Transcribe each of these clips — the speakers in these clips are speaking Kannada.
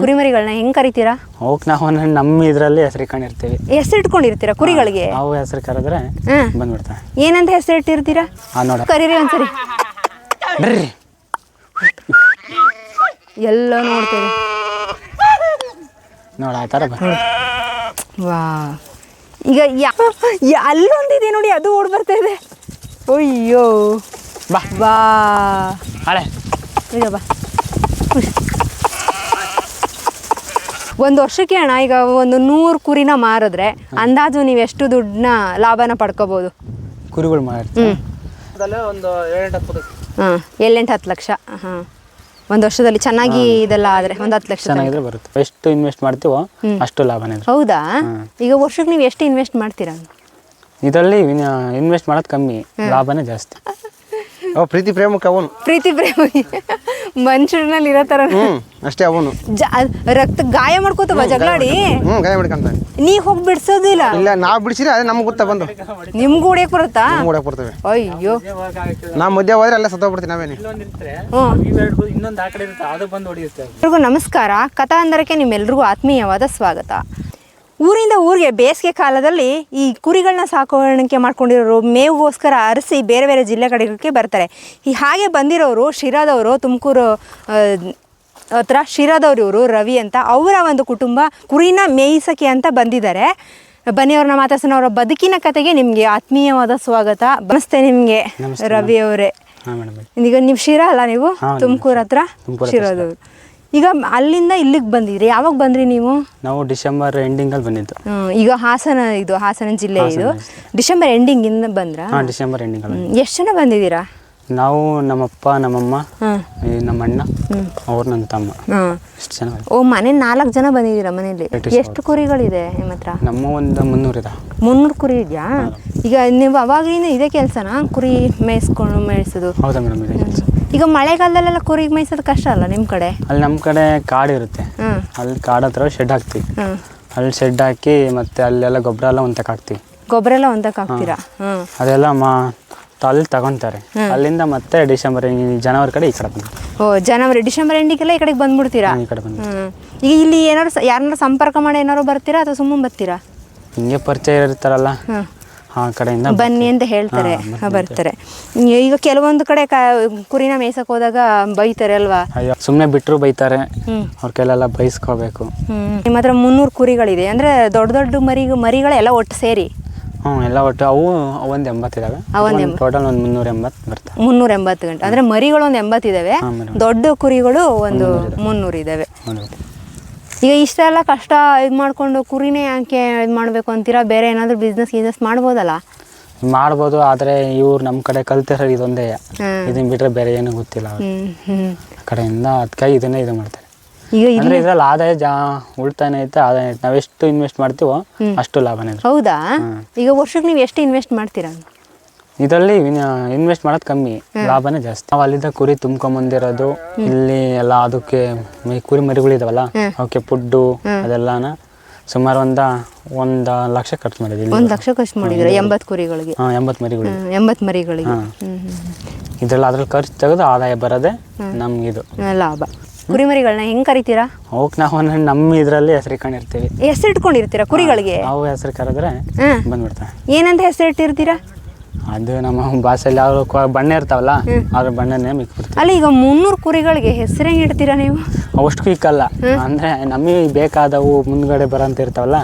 ಕುರಿಮರಿಗಳನ್ನ ಹೆಂಗ್ ಕರಿತೀರಾ? ಅವಕ್ಕೆ ನಾವು ನಮ್ಮ ಇದರಲ್ಲಿ ಹೆಸರು ಕಂಡಿರ್ತೀವಿ ಹೆಸರು ಇಟ್ಕೊಂಡಿರ್ತೀರಾ ಕುರಿಗಳಿಗೆ? ಅವು ಹೆಸರು ಕರೆದ್ರೆ ಬಂದ್ಬಿಡ್ತಾವೆ. ಏನಂತ ಹೆಸರು ಇಟ್ಟಿರ್ತೀರಾ? ಆ ನೋಡ ಕರೀರಿ ಒಂದ್ಸರಿ. ಬರ್ರಿ. ಎಲ್ಲ ನೋಡ್ತೀವಿ. ನೋಡ ಆ ಥರ ಬರ್ ವಾ. ಈಗ ಯಾ- ಅಲ್ಲೊಂದಿದೆ ನೋಡಿ ಅದು ಓಡ್ ಬರ್ತಾ ಇದೆ. ಅಯ್ಯೋ. ಬಾ. ಬಾ ಹಳೆ. ಈಗ ಬಾ. ಒಂದು ವರ್ಷಕ್ಕೆ ಅಣ್ಣ ಈಗ ಒಂದು ನೂರು ಕುರಿನ ಮಾರಿದ್ರೆ ಅಂದಾಜು ನೀವು ಎಷ್ಟು ದುಡ್ಡನ್ನ ಲಾಭನ ಪಡ್ಕೋಬೋದು? ಕುರಿಗಳು ಮಾಡಿರ್ತೀವಿ ಒಂದು ಏಳೆಂಟು ಹತ್ತು ಹಾಂ ಏಳೆಂಟು ಹತ್ತು ಲಕ್ಷ. ಹಾಂ. ಒಂದು ವರ್ಷದಲ್ಲಿ ಚೆನ್ನಾಗಿ ಇದೆಲ್ಲ ಆದ್ರೆ ಒಂದ್ ಹತ್ತು ಲಕ್ಷ. ಚೆನ್ನಾಗಿದ್ರೆ ಬರುತ್ತೆ. ಎಷ್ಟು ಇನ್ವೆಸ್ಟ್ ಮಾಡ್ತೀವೋ ಅಷ್ಟು ಲಾಭನೇ ಹೌದಾ? ಈಗ ವರ್ಷಕ್ಕೆ ನೀವು ಎಷ್ಟು ಇನ್ವೆಸ್ಟ್ ಮಾಡ್ತೀರಾ? ಇದರಲ್ಲಿ ಇನ್ವೆಸ್ಟ್ ಮಾಡೋದು ಕಮ್ಮಿ. ಲಾಭನೇ ಜಾಸ್ತಿ. ಅವ ಪ್ರೀತಿ ಪ್ರೇಮಕ್ಕೆ ಅವನು. ಪ್ರೀತಿ ಪ್ರೇಮ. ಮನುಷ್ಯರಲ್ಲಿ ಇರೋ ಥರ ಹ್ಞೂ ಅಷ್ಟೇ ಅವನು. ಜ ರಕ್ತ ಗಾಯ ಮಾಡ್ಕೋತವ ಜಗಳಾಡಿ? ಹ್ಞೂ ಗಾಯ ಮಾಡ್ಕೊಂತ ನೀ ಹೋಗಿ ಬಿಡ್ಸೋದಿಲ್ಲ. ಇಲ್ಲ ನಾವು ಬಿಡಿಸಿದ್ರೆ ಅದೇ ನಮ್ಗೆ ಗೊತ್ತಾ ಬಂದು. ನಿಮ್ಗೂ ಹೊಡಿಯಕ್ ಬರುತ್ತಾ? ನಮ್ಗೆ ಹೊಡಕ್ ಬರ್ತೇವೆ. ಅಯ್ಯೋ. ನಾ ಮಧ್ಯ ಹೋದ್ರೆ ಅಲ್ಲೇ ಸತ್ತೋಗ್ಬಿಡ್ತೀವಿ ನಾವೇನಿ ಹ್ಞೂ ಇನ್ನೊಂದು ಆ ಕಡೆ ಇರುತ್ತೆ ಅದು ಬಂದು ಹೊಡಿಯುತ್ತೆ. ಎಲ್ರಿಗೂ ನಮಸ್ಕಾರ. ಕಥಾ ಅಂದರಕ್ಕೆ ನಿಮ್ಮೆಲ್ರಿಗೂ ಆತ್ಮೀಯವಾದ ಸ್ವಾಗತ. ಊರಿಂದ ಊರಿಗೆ ಬೇಸಿಗೆ ಕಾಲದಲ್ಲಿ ಈ ಕುರಿಗಳನ್ನ ಸಾಕಾಣಿಕೆ ಮಾಡ್ಕೊಂಡಿರೋರು ಮೇವುಗೋಸ್ಕರ ಅರಸಿ ಬೇರೆ ಬೇರೆ ಜಿಲ್ಲೆ ಕಡೆಗೆ ಬರ್ತಾರೆ. ಈ ಹಾಗೆ ಬಂದಿರೋರು ಶಿರಾದವರು ತುಮಕೂರು ಹತ್ರ ಶಿರಾದವ್ರು ಇವರು ರವಿ ಅಂತ ಅವರ ಒಂದು ಕುಟುಂಬ ಕುರಿನ ಮೇಯಿಸಕ್ಕೆ ಅಂತ ಬಂದಿದ್ದಾರೆ. ಬನ್ನಿ ಅವ್ರನ್ನ ಮಾತಾಡ್ಸೋಣ ಅವರ ಬದುಕಿನ ಕತೆಗೆ ನಿಮಗೆ ಆತ್ಮೀಯವಾದ ಸ್ವಾಗತ. ನಮಸ್ತೆ ನಿಮಗೆ ರವಿ ಅವರೇ. ಈಗ ನೀವು ಶಿರಾ ಅಲ್ಲ ನೀವು? ತುಮಕೂರು ಹತ್ರ ಶಿರೋದವ್ರು. ಈಗ ಅಲ್ಲಿಂದ ಇಲ್ಲಿಗೆ ಬಂದಿದ್ರಿ. ಯಾವಾಗ ಬಂದ್ರಿ ನೀವು? ನಾವು ಡಿಸೆಂಬರ್ ಎಂಡಿಂಗಲ್ಲಿ ಬಂದಿದ್ದು. ಹ್ಮ್, ಈಗ ಹಾಸನ ಇದು ಹಾಸನ ಜಿಲ್ಲೆ ಇದು. ಡಿಸೆಂಬರ್ ಎಂಡಿಂಗ್ ಇಂದ ಬಂದ್ರ? ಹಾಂ ಡಿಸೆಂಬರ್ ಎಂಡಿಂಗಲ್ಲಿ ಎಷ್ಟು ಜನ ಬಂದಿದ್ದೀರಾ? ನಾವು ನಮ್ಮಪ್ಪ ನಮ್ಮಮ್ಮ ಹ್ಮ್ ಈ ನಮ್ಮ ಅಣ್ಣ ಅವ್ರು ನನ್ನ ತಮ್ಮ. ಎಷ್ಟು ಇಷ್ಟು ಜನ ಓ ಮನೆ ನಾಲ್ಕು ಜನ ಬಂದಿದ್ದೀರಾ ಮನೇಲಿ? British ಎಷ್ಟು ಕುರಿಗಳಿದೆ ನಿಮ್ಮ ಹತ್ರ? ನಮ್ಮ ಒಂದು ಮುನ್ನೂರಿದ ಮುನ್ನೂರು ಕುರಿ ಇದೆಯಾ? ಈಗ ನೀವು ಅವಾಗಲಿಂದ ಇದೇ ಕೆಲಸನಾ? ಕುರಿ ಮೇಯಿಸ್ಕೊಂಡು ಮೇಯಿಸೋದು? ಹೌದಾ ಮೇಡಮ್ ಇದೆ ಕೆಲಸ. ಈಗ ಮಳೆಗಾಲದಲ್ಲೆಲ್ಲ ಕುರಿಗೆ ಮೇಯಿಸೋದು ಕಷ್ಟ ಅಲ್ಲ ನಿಮ್ಮ ಕಡೆ? ಅಲ್ಲಿ ನಮ್ಮ ಕಡೆ ಕಾಡು ಇರುತ್ತೆ. ಅಲ್ಲಿ ಕಾಡು ಹತ್ರ ಶೆಡ್ ಹಾಕ್ತೀವಿ. ಅಲ್ಲಿ ಶೆಡ್ ಹಾಕಿ ಮತ್ತೆ ಅಲ್ಲೆಲ್ಲ ಗೊಬ್ಬರ ಎಲ್ಲ ಒಂದಕ್ಕೆ ಹಾಕ್ತೀವಿ. ಗೊಬ್ಬರ ಎಲ್ಲ ಒಂದಕ್ಕೆ ಹಾಕ್ತೀರಾ? ಅದೆಲ್ಲ ಮಾ ಅಲ್ಲಿ ತಗೊಂತಾರೆ. ಅಲ್ಲಿಂದ ಮತ್ತೆ ಡಿಸೆಂಬರ್ ಜನವರಿ ಕಡೆ ಈ ಕಡೆ ಬಂದು ಓ ಜನವರಿ ಡಿಸೆಂಬರ್ ಎಂಡಿಗೆಲ್ಲ ಈ ಕಡೆಗೆ ಬಂದ್ಬಿಡ್ತೀರಾ? ಈ ಕಡೆ ಬಂದು ಈಗ ಇಲ್ಲಿ ಏನಾದ್ರು ಯಾರನ್ನ ಯಾರನ್ನಾರು ಸಂಪರ್ಕ ಮಾಡಿ ಏನಾದ್ರು ಬರ್ತೀರಾ ಅಥವಾ ಸುಮ್ಮನೆ ಬರ್ತೀರಾ? ಹಿಂಗೆ ಪರಿಚಯ ಇರ್ತಾರಲ್ಲ. ಆ ಕಡೆಯಿಂದ ಬನ್ನಿ ಅಂತ ಹೇಳ್ತಾರೆ. ಬರ್ತಾರೆ. ಈಗ ಕೆಲವೊಂದು ಕಡೆ ಕುರಿನ ಮೇಯ್ಸಕ್ ಹೋದಾಗ ಬೈತಾರೆ ಅಲ್ವಾ? ಸುಮ್ಮನೆ ಬಿಟ್ಟರು ಬೈತಾರೆ. ಅವ್ರ ಕೈಲೆಲ್ಲ ಬೈಸ್ಕೋಬೇಕು. ನಿಮ್ಮ ಹತ್ರ ಮುನ್ನೂರು ಕುರಿಗಳಿದೆ. ಅಂದ್ರೆ ದೊಡ್ಡ ದೊಡ್ಡ ಮರಿ ಮರಿಗಳೆಲ್ಲ ಒಟ್ಟು ಸೇರಿ? ಹ್ಞೂ ಎಲ್ಲ ಒಟ್ಟು. ಅವು ಒಂದು ಎಂಬತ್ತಿದಾವೆ ಟೋಟಲ್ ಒಂದು ಮುನ್ನೂರ ಎಂಬತ್ತು ಬರ್ತವೆ. ಮುನ್ನೂರ ಎಂಬತ್ತು ಗಂಟೆ. ಅಂದ್ರೆ ಮರಿಗಳು ಒಂದು ಮೇಡಮ್ ದೊಡ್ಡ ಕುರಿಗಳು ಒಂದು ಮುನ್ನೂರು ಇದಾವೆ. ಹೌದು ಈಗ ಇಷ್ಟೆಲ್ಲ ಕಷ್ಟ ಇದು ಮಾಡ್ಕೊಂಡು ಕುರಿನೇ ಯಾಕೆ ಇದು ಮಾಡಬೇಕು ಅಂತೀರಾ? ಬೇರೆ ಏನಾದರೂ ಬಿಸ್ನೆಸ್ ಗಿಸ್ನೆಸ್ ಮಾಡ್ಬೋದಲ್ಲ? ಮಾಡ್ಬೋದು ಆದರೆ ಇವ್ರು ನಮ್ಮ ಕಡೆ ಕಲ್ತಿರೋ ಇದೊಂದೇ. ಇದನ್ನ ಬಿಟ್ಟರೆ ಬೇರೆ ಏನೂ ಗೊತ್ತಿಲ್ಲ ಅವ್ರಿಗೆ ಆ ಕಡೆಯಿಂದ ಅದಕ್ಕಾಗಿ ಇದನ್ನೇ ಇದು ಮಾಡ್ತಾರೆ. ಈಗ ಅಂದರೆ ಇದ್ರಲ್ಲಿ ಆದಾಯ ಜಾ ಉಳಿತಾಯನೇ ಐತೆ ಆದಾಯ ಐತೆ. ನಾವೆಷ್ಟು ಇನ್ವೆಸ್ಟ್ ಮಾಡ್ತೀವೋ ಅಷ್ಟು ಲಾಭನೇ ಇದೆ ಹೌದಾ? ಈಗ ವರ್ಷಕ್ಕೆ ನೀವು ಎಷ್ಟು ಇನ್ವೆಸ್ಟ್ ಮಾಡ್ತೀರಾ? ಇದರಲ್ಲಿ ಇನ್ವೆಸ್ಟ್ ಮಾಡೋದು ಕಮ್ಮಿ ಲಾಭನೇ ಜಾಸ್ತಿ. ನಾವು ಅಲ್ಲಿಂದ ಕುರಿ ತುಂಬ್ಕೊಂಬಂದಿರೋದು ಇಲ್ಲಿ ಎಲ್ಲ ಅದಕ್ಕೆ ಮೈ- ಕುರಿ ಮರಿಗಳಿದಾವಲ್ಲ ಅವಕ್ಕೆ ಫುಡ್ಡು ಅದೆಲ್ಲಾನ ಸುಮಾರು ಒಂದ ಒಂದ ಲಕ್ಷ ಖರ್ಚು ಮಾಡಿದ್ವಿ ಇಲ್ಲಿ. ಒಂದು ಲಕ್ಷ ಖರ್ಚು ಮಾಡಿದ್ರೆ? ಎಂಬತ್ ಕುರಿಗಳಿಗೆ? ಹಾ ಎಂಬತ್ ಮರಿಗಳು ಎಂಬತ್ ಮರಿಗಳಿಗೆ. ಹಾ. ಹ್ಮ್, ಇದ್ರಲ್ಲಿ ಅದ್ರಲ್ಲಿ ಖರ್ಚು ತೆಗೆದು ಆದಾಯ ಬರೋದೇ ನಮ್ಗಿದು. ಇದು ಲಾಭ. ಕುರಿಮರಿಗಳನ್ನ ಹೆಂಗ್ ಕರಿತೀರಾ? ಅವಕ್ಕೆ ನಾವು ಒಂದೊಂದು ನಮ್ಮ ಇದರಲ್ಲಿ ಹೆಸರು ಇಟ್ಕೊಂಡಿರ್ತೀವಿ. ಹೆಸರು ಇಟ್ಕೊಂಡಿರ್ತೀರಾ ಕುರಿಗಳಿಗೆ? ನಾವು ಹೆಸರು ಕರೆದ್ರೆ ಹ್ಮ್. ಬಂದ್ಬಿಡ್ತಾರೆ ಏನಂತ ಹೆಸರು ಇಟ್ಟಿರ್ತೀರಾ? ಅದು ನಮ್ಮ ಭಾಷೆಯಲ್ಲಿ ಯಾವ ಬಣ್ಣ ಇರ್ತಾವಲ್ಲ ಅದ್ರ ಬಣ್ಣನೇ ಮಿಕ್ಬಿಡ್ತೀವಿ. ಅಲ್ಲಿ ಈಗ ಮುನ್ನೂರು ಕುರಿಗಳಿಗೆ ಹೆಸರು ಇಡ್ತೀರಾ ನೀವು? ಅವಷ್ಟು ಇಕ್ಕಲ್ಲ ಅಂದ್ರೆ ನಮಗೆ ಬೇಕಾದವು ಮುಂದ್ಗಡೆ ಬರೋಂತ ಇರ್ತಾವಲ್ಲ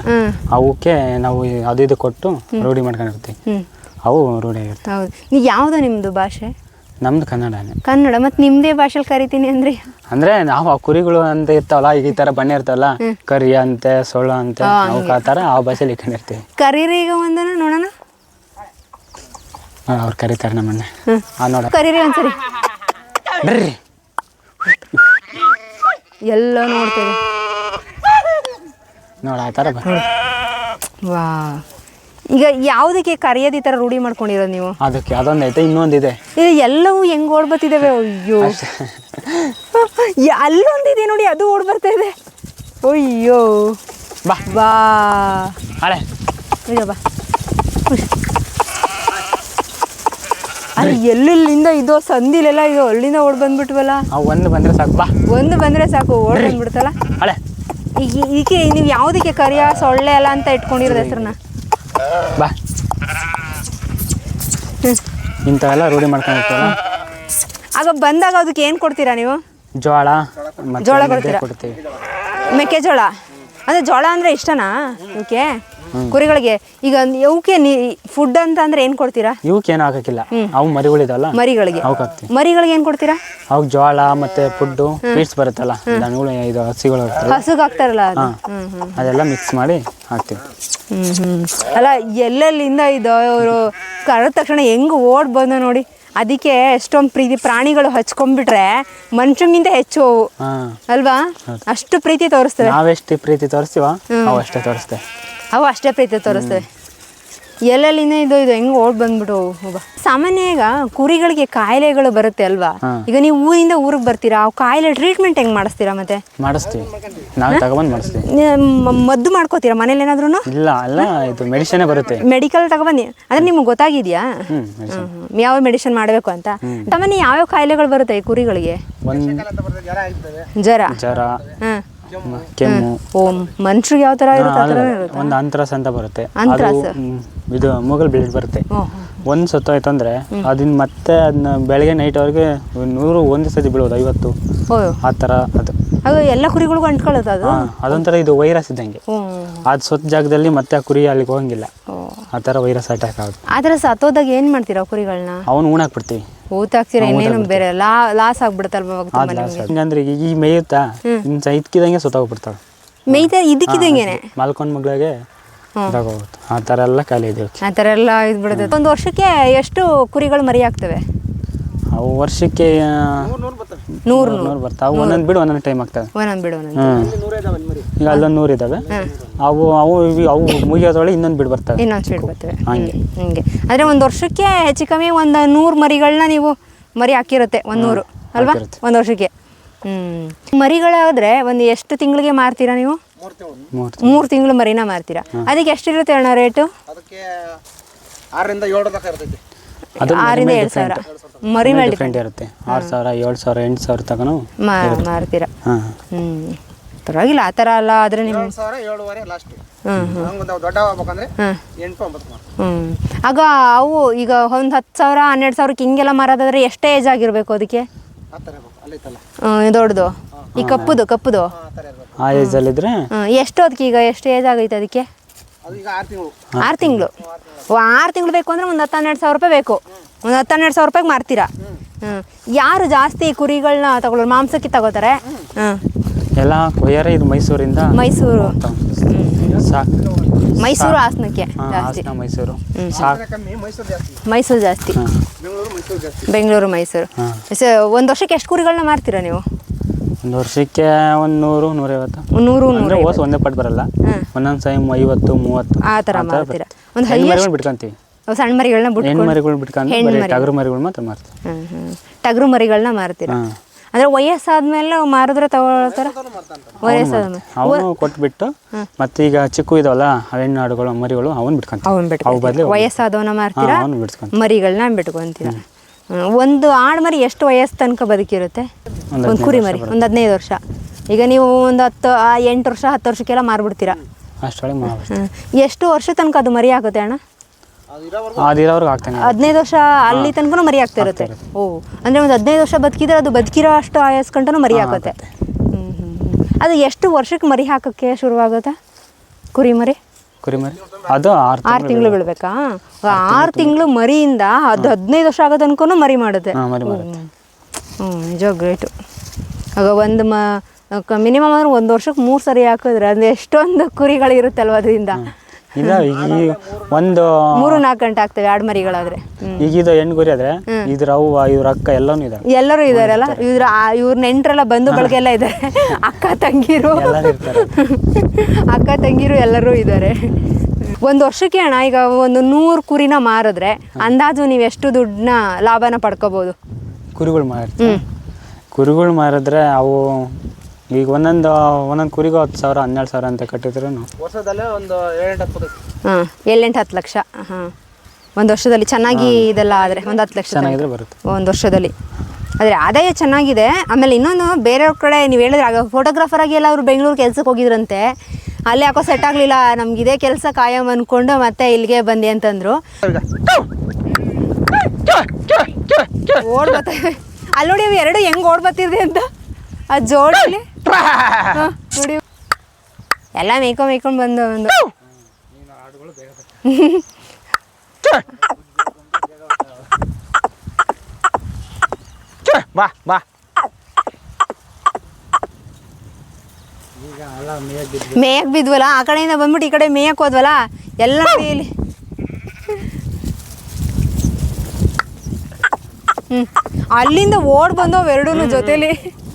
ಅವಕ್ಕೆ ನಾವು ಅದು ಇದು ಕೊಟ್ಟು ರೂಢಿ ಮಾಡ್ಕೊಂಡಿರ್ತೀವಿ. ಅವು ರೂಢಿ ಆಗಿರ್ತಾವೆ. ಹೌದು. ಯಾವುದು ಯಾವ್ದು ನಿಮ್ದು ಭಾಷೆ? ನಮ್ದು ಕನ್ನಡನೇ. ಕನ್ನಡ. ಮತ್ತೆ ನಿಮ್ದೇ ಭಾಷೆಲಿ ಕರಿತೀನಿ ಅಂದ್ರೆ? ಅಂದ್ರೆ ನಾವು ಆ ಕುರಿಗಳು ಅಂತ ಇರ್ತಾವಲ್ಲ ಈಗ ಈ ತರ ಬಣ್ಣ ಇರ್ತಾವಲ್ಲ ಕರಿ ಅಂತೆ ಸೊಳ್ಳ ಅಂತೆ ನಾವು ಆ ತರ ಆ ಭಾಷೆಲಿ ಇಟ್ಕೊಂಡಿರ್ತೀವಿ. ಕರೀರಿ ಈಗ ಒಂದನ ನೋಡೋಣ. ಅವ್ರು ಕರೀತಾರೆ ನಮ್ಮನ್ನ. ಆ ನೋಡ. ಕರೀರಿ ಒಂದ್ಸರಿ. ಬರ್ರಿ ಎಲ್ಲ ನೋಡ್ತೇವೆ. ನೋಡ ಆ ಥರ ಬರ್ರಿ ವಾ. ಈಗ ಯಾವುದಕ್ಕೆ ಕರೆಯೋದು ಈ ಥರ ರೂಢಿ ಮಾಡ್ಕೊಂಡಿರೋದು ನೀವು? ಅದಕ್ಕೆ ಅದೊಂದು ಐತೆ ಇನ್ನೊಂದಿದೆ ಇದು. ಎಲ್ಲವೂ ಹೆಂಗ್ ಓಡ್ ಬರ್ತಿದ್ದಾವೆ ಅಯ್ಯೋ. ಅಲ್ಲೊಂದು ಅಲ್ಲೊಂದಿದೆ ನೋಡಿ ಅದು ಓಡ್ ಬರ್ತಾ ಇದೆ. ಅಯ್ಯೋ. ಬಾ. ಬಾ ಹಳೆ. ಈಗ ಬಾ. ಅಲ್ಲಿ ಎಲ್ಲೆಲ್ಲಿಂದ ಇದು ಸಂದಿಲೆಲ್ಲ ಇದು ಅಲ್ಲಿಂದ ಓಡ್ ಬಂದ್ಬಿಟ್ವಲ್ಲ? ಆ ಒಂದು ಬಂದ್ರೆ ಸಾಕು ಬಾ. ಒಂದು ಬಂದ್ರೆ ಸಾಕು ಓಡ್ ಬಂದ್ಬಿಡ್ತಲ್ಲ? ಹಳೆ. ಈಗ ಈಗ ನೀವು ಯಾವುದಕ್ಕೆ ಕರಿಯ ಸೊಳ್ಳೆ ಅಲ್ಲ ಅಂತ ಇಟ್ಕೊಂಡಿರೋದು ಹೆಸ್ರನ್ನ? ಬಾ. ಇಂಥವೆಲ್ಲ ರೂಢಿ ಮಾಡ್ಕೊಂಡಿರ್ತೀವಲ್ಲ? ಆಗ ಬಂದಾಗ ಅದಕ್ಕೆ ಏನು ಕೊಡ್ತೀರಾ ನೀವು? ಜೋಳ ಜೋಳ ಕೊಡ್ತೀರಾ? ಕೊಡ್ತೀವಿ. ಮೆಕ್ಕೆಜೋಳ. ಅಂದ್ರೆ ಜೋಳ ಅಂದ್ರೆ ಇಷ್ಟನಾ? ಇವಕ್ಕೆ ಕುರಿಗಳಿಗೆ ಈಗ ಅವಕ್ಕೆ ಫುಡ್ ಅಂತ ಅಂದ್ರೆ ಏನ್ ಕೊಡ್ತೀರಾ? ಇವಕ್ಕೇನು ಹಾಕಕ್ಕಿಲ್ಲ. ಅವು ಮರಿಗಳಿದಾವಲ್ಲ? ಮರಿಗಳಿಗೆ. ಅವಕ್ಕೆ ಹಾಕ್ತೀವಿ. ಮರಿಗಳಿಗೆ ಏನ್ ಕೊಡ್ತೀರಾ? ಅವಕ್ಕೆ ಜೋಳ ಮತ್ತೆ ಫುಡ್ಡು ಫೀಡ್ಸ್ ಬರುತ್ತಲ್ಲ ದನಗಳು ಇದು ಹಸಿಗಳು ಇರ್ತವೆ ಹಸುಗೆ ಹಾಕ್ತಾರಲ್ಲ ಅದು? ಹ್ಮ್ ಹ್ಮ್ ಅದೆಲ್ಲ ಮಿಕ್ಸ್ ಮಾಡಿ ಹಾಕ್ತೀವಿ. ಹ್ಮ್ ಹ್ಮ್. ಅಲ್ಲ ಎಲ್ಲೆಲ್ಲಿಂದ ಇದು ಅವರು ಕರೆದ ತಕ್ಷಣ ಹೆಂಗ್ ಓಡ್ ಬಂದ ನೋಡಿ. ಅದಕ್ಕೆ ಎಷ್ಟೊಂದು ಪ್ರೀತಿ ಪ್ರಾಣಿಗಳು ಹಚ್ಕೊಂಡ್ಬಿಟ್ರೆ ಮನುಷ್ಯನಿಗಿಂತ ಹೆಚ್ಚು ಅವು. ಹಾಂ. ಅಲ್ವಾ? ಅಷ್ಟು ಪ್ರೀತಿ ತೋರಿಸ್ತವೆ ನಾವೆಷ್ಟು ಪ್ರೀತಿ ತೋರಿಸ್ತೀವ ಅವಷ್ಟೇ ಅಷ್ಟೇ ತೋರಿಸ್ತೇವೆ. ಅವು ಅಷ್ಟೇ ಪ್ರೀತಿ ತೋರಿಸ್ತವೆ. ಎಲ್ಲೆಲ್ಲಿಂದ ಇದು ಇದು ಹೆಂಗ್ ಓಡ್ ಬಂದ್ಬಿಟ್ಟು ಒಬ್ಬ ಸಾಮಾನ್ಯ ಈಗ ಕುರಿಗಳಿಗೆ ಕಾಯಿಲೆಗಳು ಬರುತ್ತೆ ಅಲ್ವಾ? ಈಗ ನೀವು ಊರಿಂದ ಊರಿಗೆ ಬರ್ತೀರಾ ಅವು ಕಾಯಿಲೆ ಟ್ರೀಟ್ಮೆಂಟ್ ಹೆಂಗ್ ಮಾಡಿಸ್ತೀರಾ ಮತ್ತೆ? ಮಾಡಿಸ್ತೀವಿ. ನಾವು ತಗೊಬಂದು ಮಾಡಿಸ್ತೀವಿ. ನಿ- ಮ- ಮದ್ದು ಮಾಡ್ಕೋತೀರಾ ಮನೇಲಿ ಏನಾದ್ರೂ ಇಲ್ಲ ಅಲ್ಲ ಇದು ಮೆಡಿಸಿನ್ ಬರುತ್ತೆ. ಮೆಡಿಕಲ್ ತಗೊಬನ್ನಿ. ಅಂದ್ರೆ ನಿಮ್ಗೆ ಗೊತ್ತಾಗಿದ್ಯಾ? ಹ್ಮ್. ಯಾವ ಮೆಡಿಸಿನ್ ಮಾಡಬೇಕು ಅಂತ? ಸಾಮಾನ್ಯ ಯಾವ್ಯಾವ ಕಾಯಿಲೆಗಳು ಬರುತ್ತೆ ಈ ಕುರಿಗಳಿಗೆ? ಒಂದು ಜ್ವರ ಜ್ವರ. ಹ್ಮ್ ಕೆಮ್ಮು. ಓ ಮನುಷ್ಯರಿಗೆ ಯಾವ ತರ ಇರುತ್ತೆ ಆ ಇರುತ್ತೆ? ಒಂದು ಅಂತ್ರಾಸ್ ಅಂತ ಬರುತ್ತೆ. ಅದು ಅಂತ್ರಾಸ. ಇದು ಮೂಗಲ್ ಬ್ಲಡ್ ಬರುತ್ತೆ. ಒಂದು ಸತ್ತೋಯ್ತು ಅಂದರೆ ಅದನ್ನ ಮತ್ತೆ ಅದನ್ನ ಬೆಳಗ್ಗೆ ನೈಟ್ವರೆಗೆ ನೂರು ಒಂದು ಸತಿ ಬೀಳೋದು ಐವತ್ತು. ಓ ಆ ಥರ ಅದು. ಅದು ಎಲ್ಲ ಕುರಿಗಳಿಗೂ ಅಂಟ್ಕೊಳ್ಳೋದು ಅದು? ಹಾಂ ಅದೊಂಥರ ಇದು ವೈರಸ್ ಇದ್ದಂಗೆ. ಹ್ಞೂ ಅದು ಸೊತ್ತ ಜಾಗದಲ್ಲಿ ಮತ್ತೆ ಆ ಕುರಿ ಅಲ್ಲಿಗೆ ಹೋಗಂಗಿಲ್ಲ. ಆ ಥರ ವೈರಸ್ ಅಟ್ಯಾಕ್ ಆಗುತ್ತೆ. ಆ ಥರ ಸತ್ತೋದಾಗ ಏನು ಮಾಡ್ತೀರಾ ಕುರಿಗಳನ್ನ ಅವನು ಉಣಾಕ್ಬಿಡ್ತೀವಿ ಊತಾಕ್ತೀರಾ ಇನ್ನೇನು ಬೇರೆ ಲಾ ಲಾಸ್ ಆಗ್ಬಿಡುತ್ತಲ್ವ ನಿಮಗೆ? ಹಿಂಗಂದ್ರೆ ಈಗ ಈ ಮೇಯುತ್ತಾ? ಇನ್ನು ಸೈತ್ಕಿದಂಗೆ ಸುತ್ತೋಗ್ಬಿಡ್ತಾವೆ ಮೇಯ್ತಾ ಇದಕ್ಕಿದಂಗೆನೆ ಮಲ್ಕೊಂಡ್ ಮಗಳಿಗೆ ಇದಾಗೋಗುತ್ತೆ ಆ ಥರ ಎಲ್ಲ ಖಾಲಿ ಇದೆ. ಆ ಥರ ಎಲ್ಲ ಇದ್ಬಿಡುತ್ತೆ. ಒಂದು ವರ್ಷಕ್ಕೆ ಎಷ್ಟು ಕುರಿಗಳು ಮರಿ ಆಗ್ತವೆ ಅವು ವರ್ಷಕ್ಕೆ ನೂರು ನೂರು ಬರ್ತಾವೆ. ಒಂದೊಂದು ಬಿಡು ಒಂದೊಂದು ಟೈಮ್ ಆಗ್ತವೆ ಒಂದೊಂದು ಬಿಡು ಒಂದೊಂದು ಹ್ಞೂ ಈಗ ಅಲ್ಲೊಂದು ನೂರು ಇದ್ದಾವೆ ಅವು ಅವು ಇವು- ಅವು ಮುಗಿಯೋದ್ರೊಳಗೆ ಇನ್ನೊಂದು ಬಿಡು ಬರ್ತವೆ ಇನ್ನೊಂದು ಸ್ವೀಟ್ ಬರ್ತವೆ ಹಂಗೆ. ಹಂಗೆ. ಅಂದರೆ ಒಂದು ವರ್ಷಕ್ಕೆ ಹೆಚ್ಚು ಕಮ್ಮಿ ಒಂದು ನೂರು ಮರಿಗಳನ್ನ ನೀವು ಮರಿ ಹಾಕಿರುತ್ತೆ ಒಂದು ನೂರು. ಅಲ್ವಾ? ಹಾಕಿರುತ್ತೆ. ಒಂದು ವರ್ಷಕ್ಕೆ. ಹ್ಞೂ ಮರಿಗಳಾದರೆ ಒಂದು ಎಷ್ಟು ತಿಂಗಳಿಗೆ ಮಾರ್ತೀರಾ ನೀವು? ಮೂರು ಮೂರು ತಿಂಗಳು ಮರಿನ ಮಾರ್ತೀರಾ? ಅದಕ್ಕೆ ಎಷ್ಟಿರುತ್ತೆ ಅಣ್ಣ ರೇಟು? ಅದಕ್ಕೆ ಆರರಿಂದ ಏಳು ತನಕ ಇರ್ತೈತಿ. ಆರಿಂದ ಏಳು ಸಾವಿರ. ಮರಿ ಮೇಲೆ ಡಿಫ್ರೆಂಟ್ ಇರುತ್ತೆ. ಆರು ಸಾವಿರ ಏಳು ಸಾವಿರ ಎಂಟು ಸಾವಿರ ತನಕನೂ ಮಾರ್ತೀರ. ಹಾಂ. ಹ್ಞೂ ಪರವಾಗಿಲ್ಲ ಆ ಥರ ಅಲ್ಲ ಆದರೆ ನಿಮ್ಮ ಸಾವಿರ ಏಳುವರೆ ಲಾಸ್ಟ್ ಹ್ಞೂ ಆಗ ಅವು ಈಗ ಒಂದು ಹತ್ತು ಸಾವಿರ ಹನ್ನೆರಡು ಸಾವಿರಕ್ಕೆ ಹಿಂಗೆಲ್ಲ ಮಾರೋದಾದ್ರೆ ಎಷ್ಟೇ ಏಜ್ ಆಗಿರಬೇಕು ಅದಕ್ಕೆ? ದೊಡ್ಡದು. ಈ ಕಪ್ಪುದು ಕಪ್ಪುದು. ಆ ಏಜಲ್ಲಿದ್ರೆ ಎಷ್ಟು ಅದಕ್ಕೆ ಈಗ ಎಷ್ಟು ಏಜ್ ಆಗೈತೆ ಅದಕ್ಕೆ? ಆರು ತಿಂಗಳು. ಆರು ತಿಂಗಳು. ಆರು ತಿಂಗಳು. ಬೇಕು ಅಂದರೆ ಒಂದು ಹತ್ತು ಹನ್ನೆರಡು ಸಾವಿರ ರೂಪಾಯಿ ಬೇಕು. ಒಂದು ಹತ್ತು ಹನ್ನೆರಡು ಸಾವಿರ ರೂಪಾಯಿಗೆ ಮಾರ್ತೀರಾ? ಹ್ಞೂ ಯಾರು ಜಾಸ್ತಿ ಕುರಿಗಳನ್ನ ತಗೊಳ್ಳೋರು ಮಾಂಸಕ್ಕೆ ತಗೋತಾರೆ? ಹ್ಞೂ ಎಲ್ಲ ಕೊಯ್ಯಾರೆ ಇದು ಮೈಸೂರಿಂದ. ಮೈಸೂರು. ಸಾಕು. ಮೈಸೂರು ಹಾಸನಕ್ಕೆ ಜಾಸ್ತಿ. ಮೈಸೂರು. ಮೈಸೂರು ಜಾಸ್ತಿ. ಮೈಸೂರು ಜಾಸ್ತಿ. ಬೆಂಗಳೂರು ಮೈಸೂರು ಜಾಸ್ತಿ. ಬೆಂಗಳೂರು ಮೈಸೂರು. ಸ ಒಂದು ವರ್ಷಕ್ಕೆ ಎಷ್ಟು ಕುರಿಗಳನ್ನ ಮಾರ್ತೀರಾ ನೀವು? ಒಂದು ವರ್ಷಕ್ಕೆ ಒಂದ್ ನೂರು ನೂರೈವತ್ತು. ನೂರು ಅಂದರೆ ನೂರು ಓಸ್ ಒಂದೇ ಪಟ್ ಬರಲ್ಲ. ಒಂದೊಂದ್ ಟೈಮ್ ಐವತ್ತು ಮೂವತ್ತು. ಆ ಥರ ಮಾಡ್ತೀರಾ? ಮಾರ್ತೀರಾ. ಒಂದು ಹೈಯೆಸ್ಟ್ ಬಿಟ್ಕೊಂತೀವಿ. ಸಣ್ಣ ಮರಿಗಳನ್ನ ಹೆಣ್ಣು ಬಿಟ್ಕೊಂಡು ಮರಿಗಳು ಬಿಟ್ಕೊಂಡು ಹೆಣ್ಣು ಬರೀ ಮರಿ. ಟಗರು ಮರಿಗಳು ಮಾತ್ರ ಮಾರ್ತೀವಿ ಹ್ಮ್ ಹ್ಮ್. ಟಗರು ಮರಿಗಳನ್ನ ಮಾರ್ತೀರಾ? ಹಾಂ. ಅಂದ್ರೆ ವಯಸ್ಸಾದ್ಮೇಲೆ ಮಾರಿದ್ರೆ ತಗೊಳ್ತಾರ? ವಯಸ್ಸಾದ್ಮೇಲೆ ಅವನು ಕೊಟ್ಬಿಟ್ಟು ಮತ್ತೆ ಈಗ ಚಿಕ್ಕ ಇದಾವಲ್ಲ ಹೆಣ್ಣು ಆಡುಗಳು ಮರಿಗಳು ಅವನ್ ಬಿಟ್ಕೊಂತೀವಿ. ಅವನ್ ಅವು ಬಿಟ್ಕೊತೀರಾ ಬದಲು ವಯಸ್ಸಾದವನ ಮಾರ್ತೀರಾ? ಅವನು ಮರಿಗಳನ್ನ ಬಿಟ್ಕೊಂತೀರಾ. ಒಂದು ಆಡು ಮರಿ ಎಷ್ಟು ವಯಸ್ಸು ತನಕ ಬದುಕಿರುತ್ತೆ? ಒಂದು ಕುರಿ ಮರಿ ಒಂದು ಹದಿನೈದು ವರ್ಷ. ಈಗ ನೀವು ಒಂದು ಹತ್ತು ಆ, ಎಂಟು ವರ್ಷ ಹತ್ತು ವರ್ಷಕ್ಕೆಲ್ಲ ಮಾರ್ಬಿಡ್ತೀರಾ. ಎಷ್ಟು ವರ್ಷ ತನಕ ಅದು ಮರಿ ಆಗುತ್ತೆ ಅಣ್ಣ? ಹದಿನೈದು ವರ್ಷ ಅಲ್ಲಿ ತನಕ ಮರಿ ಆಗ್ತಾ ಇರುತ್ತೆ? ಓ ಅಂದ್ರೆ ಒಂದು ಹದಿನೈದು ವರ್ಷ ಬದುಕಿದ್ರೆ ಅದು ಬದುಕಿರೋ ಅಷ್ಟು ಆಯಸ್ ಗಂಟನೂ ಮರಿ ಹಾಕುತ್ತೆ ಹ್ಮ್ ಹ್ಮ್ ಹ್ಮ್. ಅದು ಎಷ್ಟು ವರ್ಷಕ್ಕೆ ಮರಿ ಹಾಕಕ್ಕೆ ಶುರುವಾಗುತ್ತೆ ಕುರಿ ಮರಿ? ಕುರಿ ಮರಿ? ಅದು ಆರು ಆರು ತಿಂಗಳು ಬಿಡ್ಬೇಕಾ? ಆರು ತಿಂಗಳು ಮರಿಯಿಂದ ಅದು ಹದಿನೈದು ವರ್ಷ ಆಗೋ ತನಕ ಮರಿ ಮಾಡುತ್ತೆ. ಹಾಂ ಮರಿ ಮಾಡುತ್ತೆ. ಹ್ಞೂ ನಿಜ ಗ್ರೇಟು ಆಗ ಒಂದು ಮ ಮಿನಿಮಮ್ ಅಂದ್ರೆ ಒಂದು ವರ್ಷಕ್ಕೆ ಮೂರು ಸರಿ ಹಾಕಿದ್ರೆ ಅಂದ್ರೆ ಎಷ್ಟೊಂದು ಕುರಿಗಳಿರುತ್ತಲ್ವ ಅದರಿಂದ. ಇಲ್ಲ ಈಗ ಒಂದು ಮೂರು ನಾಲ್ಕು ಗಂಟೆ ಆಗ್ತವೆ ಎರಡು ಮರಿಗಳಾದ್ರೆ. ಈಗ ಇದು ಹೆಣ್ಣು ಗುರಿ ಆದ್ರೆ ಇದ್ರ ಅವ್ವ ಇವ್ರ ಅಕ್ಕ ಎಲ್ಲಾನು ಇದಾವೆ ಎಲ್ಲರೂ ಇದಾರಲ್ಲ ಇವ್ರ ಇವ್ರ ನೆಂಟ್ರೆಲ್ಲ ಬಂಧು ಬಳಗೆಲ್ಲ ಇದ್ದಾರೆ ಅಕ್ಕ ತಂಗಿರು. ಅಕ್ಕ ತಂಗಿರು ಎಲ್ಲರೂ ಇದ್ದಾರೆ ಒಂದು ವರ್ಷಕ್ಕೆ ಅಣ್ಣ ಈಗ ಒಂದು ನೂರು ಕುರಿನ ಮಾರಿದ್ರೆ ಅಂದಾಜು ನೀವು ಎಷ್ಟು ದುಡ್ಡನ್ನ ಲಾಭನ ಪಡ್ಕೋಬಹುದು ಕುರಿಗಳು ಮಾರ ಕುರಿಗಳು ಮಾರಿದ್ರೆ ಅವು ಈಗ ಒಂದೊಂದು ಒಂದೊಂದು ಕುರಿಗೂ ಹತ್ತು ಸಾವಿರ ಹನ್ನೆರಡು ಸಾವಿರ ಅಂತ ಕಟ್ಟಿದ್ರು ವರ್ಷದಲ್ಲೇ ಒಂದು ಏಳೆಂಟು ಹತ್ತು ಹಾಂ ಏಳೆಂಟು ಹತ್ತು ಲಕ್ಷ. ಹಾಂ. ಒಂದು ವರ್ಷದಲ್ಲಿ ಚೆನ್ನಾಗಿ ಇದೆಲ್ಲ ಆದರೆ ಒಂದು ಹತ್ತು ಲಕ್ಷ. ಚೆನ್ನಾಗಿದ್ರೆ ಬರುತ್ತೆ. ಒಂದು ವರ್ಷದಲ್ಲಿ. ಆದರೆ ಆದಾಯ ಚೆನ್ನಾಗಿದೆ. ಆಮೇಲೆ ಇನ್ನೊಂದು ಬೇರೆಯವ್ರ ಕಡೆ ನೀವು ಹೇಳಿದ್ರೆ ಆಗ ಫೋಟೋಗ್ರಾಫರ್ ಆಗಿ ಎಲ್ಲ ಅವರು ಬೆಂಗಳೂರು ಕೆಲ್ಸಕ್ಕೆ ಹೋಗಿದ್ರಂತೆ. ಅಲ್ಲಿ ಯಾಕೋ ಸೆಟ್ ಆಗಲಿಲ್ಲ ನಮ್ಗೆ ಇದೇ ಕೆಲಸ ಕಾಯಂ ಅಂದ್ಕೊಂಡು ಮತ್ತೆ ಇಲ್ಲಿಗೆ ಬಂದೆ ಅಂತಂದ್ರು. ಓಡ್ ಬರ್ತವೆ ಅಲ್ಲಿ ನೋಡಿ ಅವು ಎರಡು ಹೆಂಗೆ ಓಡ್ ಬರ್ತಿದೆ ಅಂತ. ಆ ಜೋಡಲ್ಲಿ ನೋಡಿ ಎಲ್ಲ ಮೇಯ್ಕೊ ಮೇಯ್ಕೊಂಡು ಬಂದು ಒಂದು ಬಾ ಬಾ. ಮೇಯಕ್ ಬಿದ್ವಲ್ಲ? ಆ ಕಡೆಯಿಂದ ಬಂದ್ಬಿಟ್ಟು ಈ ಕಡೆ ಮೇಯಕ್ ಹೋದ್ವಲ್ಲ? ಎಲ್ಲ ಮೇಲೆ ಇಲ್ಲಿ ಹ್ಮ್. ಅಲ್ಲಿಂದ ಓಡ್ ಬಂದವು ಎರಡೂ ಜೊತೆಲಿ.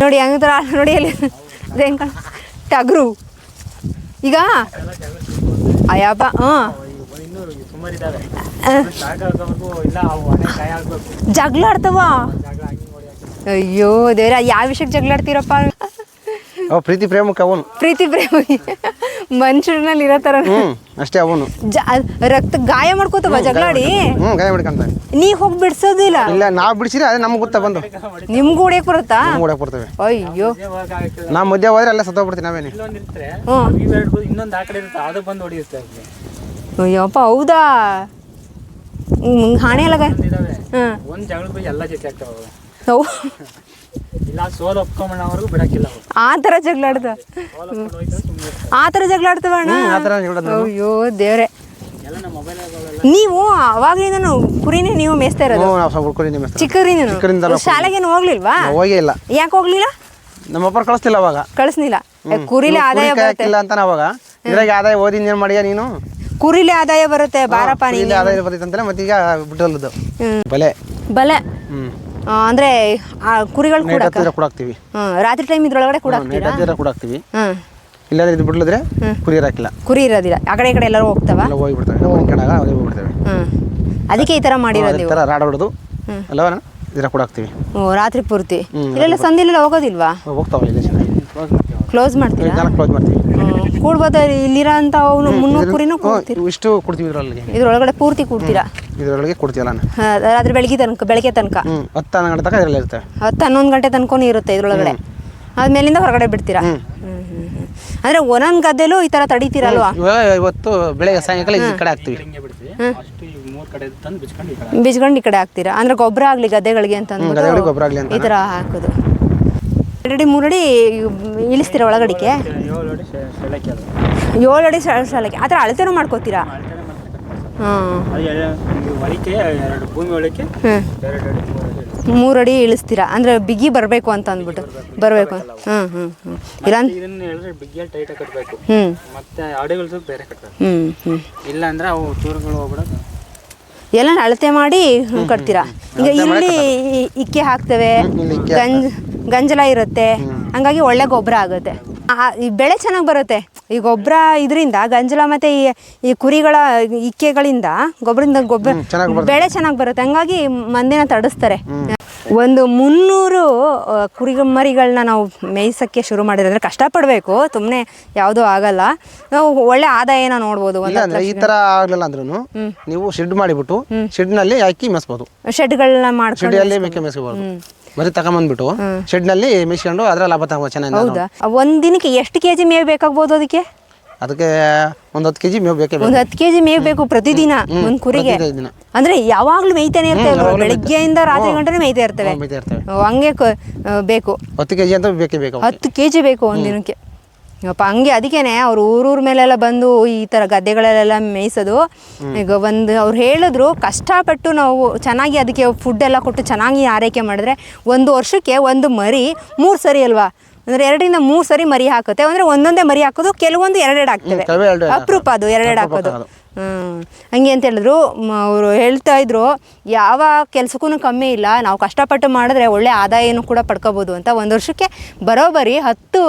ನೋಡಿ ಹಂಗತರ ನೋಡಿ ಅಲ್ಲಿ ಕಣ ಟಗ್ರು. ಈಗ? ಅಯ್ಯಪ್ಪ ಹಾಂ ಜಗಳ ಆಡ್ತವ ಅಯ್ಯೋ ದೇವ್ರ ಯಾವ ವಿಷಯಕ್ಕೆ ಜಗಳ ಆಡ್ತೀರಪ್ಪ ಅವ ಪ್ರೀತಿ ಪ್ರೇಮಕ್ಕೆ ಅವನು. ಪ್ರೀತಿ ಪ್ರೇಮ. ಮನುಷ್ಯರಲ್ಲಿ ಇರೋ ಥರ ಹ್ಮ್ ಅಷ್ಟೇ ಅವನು. ಜ ರಕ್ತ ಗಾಯ ಮಾಡ್ಕೋತವ ಜಗಳಾಡಿ? ಹ್ಮ್ ಗಾಯ ಮಾಡ್ಕೊಂತ ನೀ ಹೋಗಿ ಬಿಡ್ಸೋದಿಲ್ಲ. ಇಲ್ಲ ನಾವು ಬಿಡಿಸಿದ್ರೆ ಅದೇ ನಮ್ಗೆ ಗೊತ್ತಾ ಬಂದು. ನಿಮ್ಗೂ ಹೊಡಿಯಕ್ ಬರುತ್ತಾ? ನಮ್ಗೆ ಓಡಕ್ ಬರ್ತೇವೆ. ಅಯ್ಯೋ. ನಾ ಮಧ್ಯ ಹೋದ್ರೆ ಅಲ್ಲೇ ಸತ್ತೋಗ್ಬಿಡ್ತೀವಿ ನಾವೇನೆ. ಇಲ್ಲೊಂದು ಇರ್ತರೆ. ಇವೆರಡು ಇನ್ನೊಂದು ಆ ಕಡೆ ಇರುತ್ತೆ ಅದು ಬಂದು ಹೊಡಿಯುತ್ತೆ ಅವ್ರಿಗೆ. ಅಯ್ಯಪ್ಪ ಹೌದಾ? ಹ್ಮ್, ಹಾಣೆ ಎಲ್ಲ ಇದಾವೆ. ಹಾಂ ಒಂದು ಜಗಳಕ್ಕೆ ಹೋಗಿ ಎಲ್ಲ ಜೊತೆ ಆಗ್ತಾವೆ ಅವು. ಅವು ಇಲ್ಲ ಸೋಲ್ ಒಪ್ಕೊಂಬಣ್ಣವರೆಗೂ ಬಿಡಕ್ಕಿಲ್ಲ ಅವು ಆ ಥರ ಥರ ಹ್ಮ್ ಥರ ಅಯ್ಯೋ ದೇವ್ರೆ. ಎಲ್ಲ ನಮ್ಮ ಮೊಬೈಲ್ಗಳೆಲ್ಲ ನೀವು ಅವಾಗ್ಲಿಂದ ಕುರಿನೇ ನೀವು ಮೇಸ್ತಾ ಇರೋದು? ಹ್ಞೂ ನಾವು ಸ್ವಲ್ಪ ಹುಡ್ಕೊಂಡು ನಿಮ್ಮ ಹೆಸ್ರು. ಚಿಕ್ಕರಿಂದ ಚಿಕ್ಕರಿಂದ ಶಾಲೆಗೇನು ಹೋಗ್ಲಿಲ್ವಾ? ಹೋಗೇ ಇಲ್ಲ. ಯಾಕೆ ಹೋಗ್ಲಿಲ್ಲ? ನಮ್ಮ ಅಪ್ಪರು ಕಳಿಸ್ತಿಲ್ಲ ಅವಾಗ. ಕಳಿಸ್ನಿಲ್ಲ ಕುರಿಲೆ ಆದಾಯ ಕುರಿ ಬರುತ್ತೆ. ಕಾಯಕ್ಕಿಲ್ಲ ಅವಾಗ. ಇದ್ರಾಗ ಆದಾಯ ಓದಿ ಇನ್ನೇನು ಮಾಡಿಯ ನೀನು? ಕುರಿಲೆ ಆದಾಯ ಬರುತ್ತೆ ಬಾರಪ್ಪ ನೀನು. ಆದಾಯ ಬರ್ತೈತೆ ಅಂತಲೇ ಮತ್ತೀಗ ಈಗ ಬಿಟ್ಟಲ್ಲದು ಹ್ಮ್. ಬಲೆ. ಬಲೆ. ಅಂದ್ರೆ ಆ ಕುರಿಗಳು ಕೂಡ ಕೂಡಾಕ್ತಿವಿ. ರಾತ್ರಿ ಟೈಮ್ ಇದ್ರೊಳಗಡೆ ಕೂಡ ಕೂಡಾಕ್ತಿವಿ. ಇಲ್ಲಾಂದ್ರೆ ಇದು ಬಿಡ್ಲಿದ್ರೆ ಕುರಿ ಇರಕಿಲ್ಲ. ಕುರಿ ಇರೋದಿಲ್ಲ. ಆ ಕಡೆ ಈ ಕಡೆ ಎಲ್ಲರೂ ಹೋಗ್ತಾವ? ಎಲ್ಲ ಹೋಗ್ಬಿಡ್ತವೆ ನಾವು ಕಣಾಗ ಅದೇ ಹೋಗ್ಬಿಡ್ತೇವೆ. ಅದಕ್ಕೆ ಈ ತರ ಮಾಡಿರೋದು ನೀವು? ಥರ ರಾಡ ಹೊಡೆದು ಅಲ್ಲವ ಇದ್ರ ಕೂಡಾಕ್ತಿವಿ. ರಾತ್ರಿ ಪೂರ್ತಿ. ಇಲ್ಲೆಲ್ಲ ಸಂದಿಲೆಲ್ಲ ಹೋಗೋದಿಲ್ವಾ? ಹೋಗ್ತಾವಲ್ಲ ಇಲ್ಲಿ ಕ್ಲೋಸ್ ಮಾಡ್ತೀವಿ ಕ್ಲೋಸ್ ಮಾಡ್ತೀವಿ. ಹ್ಮ್, ಇಲ್ಲಿರೋಂಥ ಅವನು ಮುನ್ನೂರು ಕುರಿನೂ ಕೂಡ್ತೀರಾ? ಇಷ್ಟು ಕೊಡ್ತೀವಿ ಇದ್ರೊಳಗೆ. ಇದ್ರೊಳಗಡೆ ಪೂರ್ತಿ ಕೂಡ್ತೀರಾ? ಇದರೊಳಗೆ ಕೊಡ್ತೀವಲ್ಲ ನಾನು ಹಾ, ರಾತ್ರಿ ಬೆಳಗ್ಗೆ ತನಕ ಬೆಳಗ್ಗೆ ತನಕ? ಹತ್ತು ಹನ್ನೊಂದು ಗಂಟೆ ತನಕ ಇದರಲ್ಲಿ ಇರುತ್ತೆ. ಹತ್ತು ಹನ್ನೊಂದು ಗಂಟೆ ತನಕನೂ ಇರುತ್ತೆ ಇದ್ರೊಳಗಡೆ. ಆದ್ಮೇಲಿಂದ ಹೊರಗಡೆ ಬಿಡ್ತೀರಾ? ಹ್ಮ್, ಹ್ಮ್, ಹ್ಮ್. ಅಂದ್ರೆ ಒಂದೊಂದು ಗದ್ದೆಲೂ ಈ ತರ ತಡಿತೀರಲ್ವಾ? ಇವತ್ತು ಬೆಳಗ್ಗೆ ಸಾಯಂಕಾಲ ಈ ಕಡೆ ಹಾಕ್ತೀವಿ. ಬಿಜ್ಕೊಂಡು ಈ ಕಡೆ ಹಾಕ್ತೀರಾ? ಅಂದ್ರೆ ಗೊಬ್ಬರ ಆಗ್ಲಿ ಗದ್ದೆಗಳಿಗೆ ಅಂತ ಹ್ಞೂ ಗದಗಳಿಗೆ ಗೊಬ್ಬರ ಆಗಲಿ ಅಂತ ಈ ತರ ಹಾಕೋದು. ಎರಡಡಿ ಮೂರಡಿ ಇಳಿಸ್ತೀರಾ ಒಳಗಡಿಕೆ? ಏಳು ಅಡಿ ಸಾಲಕ್ಕೆ ಆ ಥರ ಅಳತೆನೂ ಮಾಡ್ಕೋತೀರಾ? ಹಾಂ. ಮೂರಡಿ ಇಳಿಸ್ತೀರಾ? ಅಂದ್ರೆ ಬಿಗಿ ಬರಬೇಕು ಅಂತ ಅಂದ್ಬಿಟ್ಟು. ಬರಬೇಕು ಹ್ಞೂ ಹ್ಞೂ ಹ್ಞೂ ಇಲ್ಲ ಹ್ಞೂ ಹ್ಞೂ ಹ್ಞೂ ಅಂದ್ರೆ ಅವು ಹೋಗ್ಬಿಡೋದು. ಎಲ್ಲ ಅಳತೆ ಮಾಡಿ ಕಟ್ತೀರಾ? ಈಗ ಇಲ್ಲಿ ಇಕ್ಕೆ ಹಾಕ್ತೇವೆ. ಗಂಜ್ ಗಂಜಲ ಇರುತ್ತೆ. ಹಂಗಾಗಿ ಒಳ್ಳೆ ಗೊಬ್ಬರ ಆಗುತ್ತೆ. ಈ ಬೆಳೆ ಚೆನ್ನಾಗಿ ಬರುತ್ತೆ. ಈ ಗೊಬ್ಬರ ಇದರಿಂದ ಗಂಜಲ ಮತ್ತೆ ಈ ಈ ಕುರಿಗಳ ಇಕ್ಕೆಗಳಿಂದ ಗೊಬ್ಬರದಿಂದ ಗೊಬ್ಬರ ಬೆಳೆ ಚೆನ್ನಾಗಿ ಬರುತ್ತೆ. ಹಂಗಾಗಿ ಮಂದಿನ ತಡಿಸ್ತಾರೆ. ಒಂದು ಮುನ್ನೂರು ಕುರಿ ಮರಿಗಳನ್ನ ನಾವು ಮೇಯ್ಸಕ್ಕೆ ಶುರು ಮಾಡಿದ್ರೆ ಅಂದ್ರೆ ಕಷ್ಟಪಡಬೇಕು. ಸುಮ್ಮನೆ ಯಾವುದೂ ಆಗಲ್ಲ. ನಾವು ಒಳ್ಳೆ ಆದಾಯನ ನೋಡ್ಬೋದು. ಈ ತರ ಆಗಲಿಲ್ಲ ಅಂದ್ರೂ ನೀವು ಶೆಡ್ ಮಾಡಿಬಿಟ್ಟು ಶೆಡ್ನಲ್ಲಿ ಹಾಕಿ ಮೇಸಬಹುದು ಶೆಡ್ಗಳನ್ನ ಮಾಡಿ ಶೆಡ್ ಅಲ್ಲಿ ಮೇಕೆ ಬರೀ ತಗೊಂಬಂದ್ಬಿಟ್ಟು ಶೆಡ್ನಲ್ಲಿ ಮೇಯಿಸ್ಕೊಂಡು ಅದ್ರ ಲಾಭ ತಗೋ ಚೆನ್ನಾಗಿ ನಾನು. ಹೌದಾ? ಒಂದ್ ದಿನಕ್ಕೆ ಎಷ್ಟು ಕೆ ಜಿ ಮೇವು ಬೇಕಾಗ್ಬೋದು ಅದಕ್ಕೆ? ಅದಕ್ಕೆ ಒಂದ್ ಹತ್ತು ಕೆಜಿ ಮೇವು ಬೇಕೇ ಬೇಕು. ಒಂದ್ ಹತ್ತು ಕೆ ಜಿ ಮೇವು ಬೇಕು ಪ್ರತಿದಿನ ಒಂದ್ ಕುರಿಗೆ? ಪ್ರತಿದಿನ. ಅಂದ್ರೆ ಯಾವಾಗ್ಲೂ ಮೇಯ್ತಾನೆ ಇರ್ತೇವೆ ಬೆಳಿಗ್ಗೆಯಿಂದ ರಾತ್ರಿ ಗಂಟೆ ಮೇಯ್ತಾ ಇರ್ತೇವೆ. ಮೇಯ್ತಾ ಇರ್ತೇವೆ. ಓ, ಹಂಗೆ ಕ- ಆ, ಬೇಕು. ಹತ್ತು ಕೆಜಿ ಅಂತ ಬೇಕೇ ಬೇಕು. ಹತ್ತು ಕೆ ಜಿ ಬೇಕು ಒಂದ್ ದಿನಕ್ಕೆ. ಅಪ್ಪ ಹಂಗೆ ಅದಕ್ಕೇನೆ ಅವ್ರು ಊರೂರ ಮೇಲೆಲ್ಲ ಬಂದು ಈ ಥರ ಗದ್ದೆಗಳಲ್ಲೆಲ್ಲ ಮೇಯಿಸೋದು. ಈಗ ಒಂದು ಅವ್ರು ಹೇಳಿದ್ರು ಕಷ್ಟಪಟ್ಟು ನಾವು ಚೆನ್ನಾಗಿ ಅದಕ್ಕೆ ಫುಡ್ ಎಲ್ಲ ಕೊಟ್ಟು ಚೆನ್ನಾಗಿ ಆರೈಕೆ ಮಾಡಿದ್ರೆ ಒಂದು ವರ್ಷಕ್ಕೆ ಒಂದು ಮರಿ ಮೂರು ಸರಿ ಅಲ್ವಾ? ಅಂದ್ರೆ ಎರಡರಿಂದ ಮೂರು ಸರಿ ಮರಿ ಹಾಕುತ್ತೆ. ಅಂದ್ರೆ ಒಂದೊಂದೇ ಮರಿ ಹಾಕೋದು ಕೆಲವೊಂದು ಎರಡೆರಡು ಆಗ್ತವೆ. ಅಪರೂಪ ಅದು ಎರಡೆರಡು ಹಾಕೋದು. ಹಂಗೆ ಅಂತ ಹೇಳಿದ್ರು. ಅವರು ಹೇಳ್ತಾ ಇದ್ರು ಯಾವ ಕೆಲ್ಸಕ್ಕೂ ಕಮ್ಮಿ ಇಲ್ಲ. ನಾವು ಕಷ್ಟಪಟ್ಟು ಮಾಡಿದ್ರೆ ಒಳ್ಳೆ ಆದಾಯನೂ ಕೂಡ ಪಡ್ಕೋಬೋದು ಅಂತ ಒಂದು ವರ್ಷಕ್ಕೆ ಬರೋಬರಿ ಹತ್ತು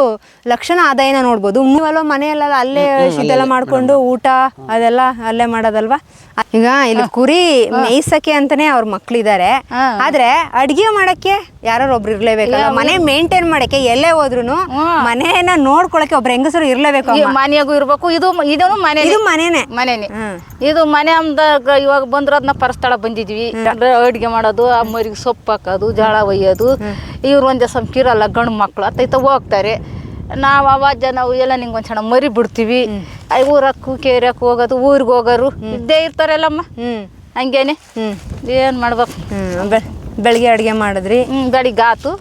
ಲಕ್ಷನ ಆದಾಯನ ನೋಡ್ಬೋದು. ನೀವಲ್ವ ಮನೆಯಲ್ಲ ಅಲ್ಲೇ ಇದೆಲ್ಲ ಮಾಡ್ಕೊಂಡು ಊಟ ಅದೆಲ್ಲ ಅಲ್ಲೇ ಮಾಡೋದಲ್ವಾ? ಈಗ ಇಲ್ಲಿ ಕುರಿ ಮೇಯ್ಸಕ್ಕೆ ಅಂತಾನೆ ಅವ್ರ ಮಕ್ಳಿದ್ದಾರೆ ಆದ್ರೆ ಅಡ್ಗೆ ಮಾಡಕ್ಕೆ ಯಾರು ಒಬ್ರು ಇರ್ಲೇಬೇಕಲ್ಲ? ಮನೆ ಮೇಂಟೈನ್ ಮಾಡಕ್ಕೆ ಎಲ್ಲೇ ಹೋದ್ರು ಮನೆಯನ್ನ ನೋಡ್ಕೊಳಕ್ಕೆ ಒಬ್ರು ಹೆಂಗಸರು ಇರ್ಲೇಬೇಕು ಮನೆಯಾಗೂ ಇರ್ಬೇಕು ಇದು ಇದನ್ನು ಮನೆ ಇದು ಮನೆನೇ. ಮನೆನೇ. ಇದು ಮನೆ ಅಂದಾಗ ಇವಾಗ ಬಂದ್ರ ಅದನ್ನ ಪರಸ್ಥಳ ಬಂದಿದ್ವಿ. ಅಡ್ಗೆ ಮಾಡೋದು ಅಮ್ಮರಿಗೆ ಸೊಪ್ಪು ಹಾಕೋದು ಜಾಳ ಒಯ್ಯೋದು. ಇವ್ರು ಒಂದೇ ಸಂಕಿರಲ್ಲ ಗಂಡು ಮಕ್ಕಳು ಅತ್ತೈತ ಹೋಗ್ತಾರೆ. ನಾವು ಅವಾಜ ನಾವು ಎಲ್ಲ ನಿಂಗೆ ಒಂದ್ ಸಣ್ಣ ಮರಿ ಬಿಡ್ತೀವಿ ಊರಕ್ಕೂ ಕೇರಕ್ಕೆ ಹೋಗೋದು ಊರಿಗೆ ಹೋಗೋರು ಇದ್ದೇ ಇರ್ತಾರಲ್ಲಮ್ಮ. ಹ್ಮ್ ಹಂಗೇನೆ. ಹ್ಮ್. ಏನು ಮಾಡ್ಬೇಕು? ಹ್ಮ್ ಬೆ- ಬೆಳಿಗ್ಗೆ ಅಡ್ಗೆ ಮಾಡಿದ್ರಿ? ಹ್ಞೂ ಬೆಳಿಗ್ಗೆ ಆತು.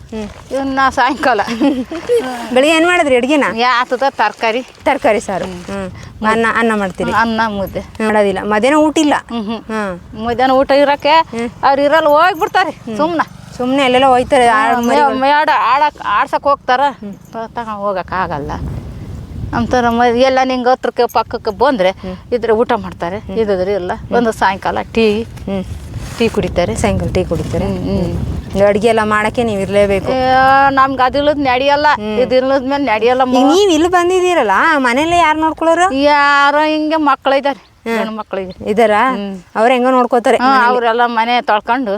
ಇನ್ನು ಸಾಯಂಕಾಲ. ಬೆಳಿಗ್ಗೆ ಏನು ಮಾಡಿದ್ರಿ ಅಡ್ಗೆನ? ಆತದ ತರಕಾರಿ. ತರಕಾರಿ ಸಾರು. ಹ್ಮ್. ಅನ್ನ ಅನ್ನ ಮಾಡ್ತೀರಿ? ಅನ್ನ ಮುದ್ದೆ. ಮಾಡೋದಿಲ್ಲ. ಮಧ್ಯಾಹ್ನ ಊಟ ಇಲ್ಲ? ಹ್ಮ್ ಮಧ್ಯಾಹ್ನ ಊಟ ಇರಕ್ಕೆ ಅವ್ರು ಇರಲ್ಲ ಹೋಗ್ಬಿಡ್ತಾರೆ. ಸುಮ್ಮನೆ ಸುಮ್ಮನೆ ಎಲ್ಲೆಲ್ಲ ಹೋಯ್ತಾರೆ ಆಡಕ್ಕೆ ಮೇಡ ಆಡಕ್ ಆಡ್ಸಕ್ ಹೋಗ್ತಾರ. ತಗೊಂಡು ಹೋಗಕ್ ಆಗಲ್ಲ. ಅಂತಾರ ನಮ್ಮ ಎಲ್ಲ ನಿಂಗೆ ಹತ್ರಕ್ಕೆ ಪಕ್ಕಕ್ಕೆ ಬಂದ್ರೆ ಇದ್ರೆ ಊಟ ಮಾಡ್ತಾರೆ. ಇದ್ರೆ ಇಲ್ಲ. ಒಂದು ಸಾಯಂಕಾಲ ಟೀ ಹ್ಮ್. ಟೀ ಕುಡಿತಾರೆ. ಸಾಯಂಕಾಲ ಟೀ ಕುಡಿತಾರೆ. ಅಡಿಗೆ ಎಲ್ಲ ಮಾಡಕ್ಕೆ ನೀವು ಇರ್ಲೇಬೇಕು. ನಮ್ಗೆ ಅದಿಲ್ಲದ ನಡೆಯಲ್ಲ. ಇದಿಲ್ಲದ ಮೇಲೆ ನಡೆಯಲ್ಲ ನೀವು ಇಲ್ಲಿ ಬಂದಿದ್ದೀರಲ್ಲ ಮನೇಲಿ ಯಾರು ನೋಡ್ಕೊಳ್ಳೋರು? ಯಾರೋ ಹಿಂಗೆ ಮಕ್ಕಳಿದ್ದಾರೆ ಇದ್ದಾರೆ ಮಕ್ಳಿಗೆ ಇದಾರ? ಅವ್ರ ಹೆಂಗೋ ನೋಡ್ಕೋತಾರೆ ಅವರೆಲ್ಲ ಮನೆ ತೊಳ್ಕೊಂಡು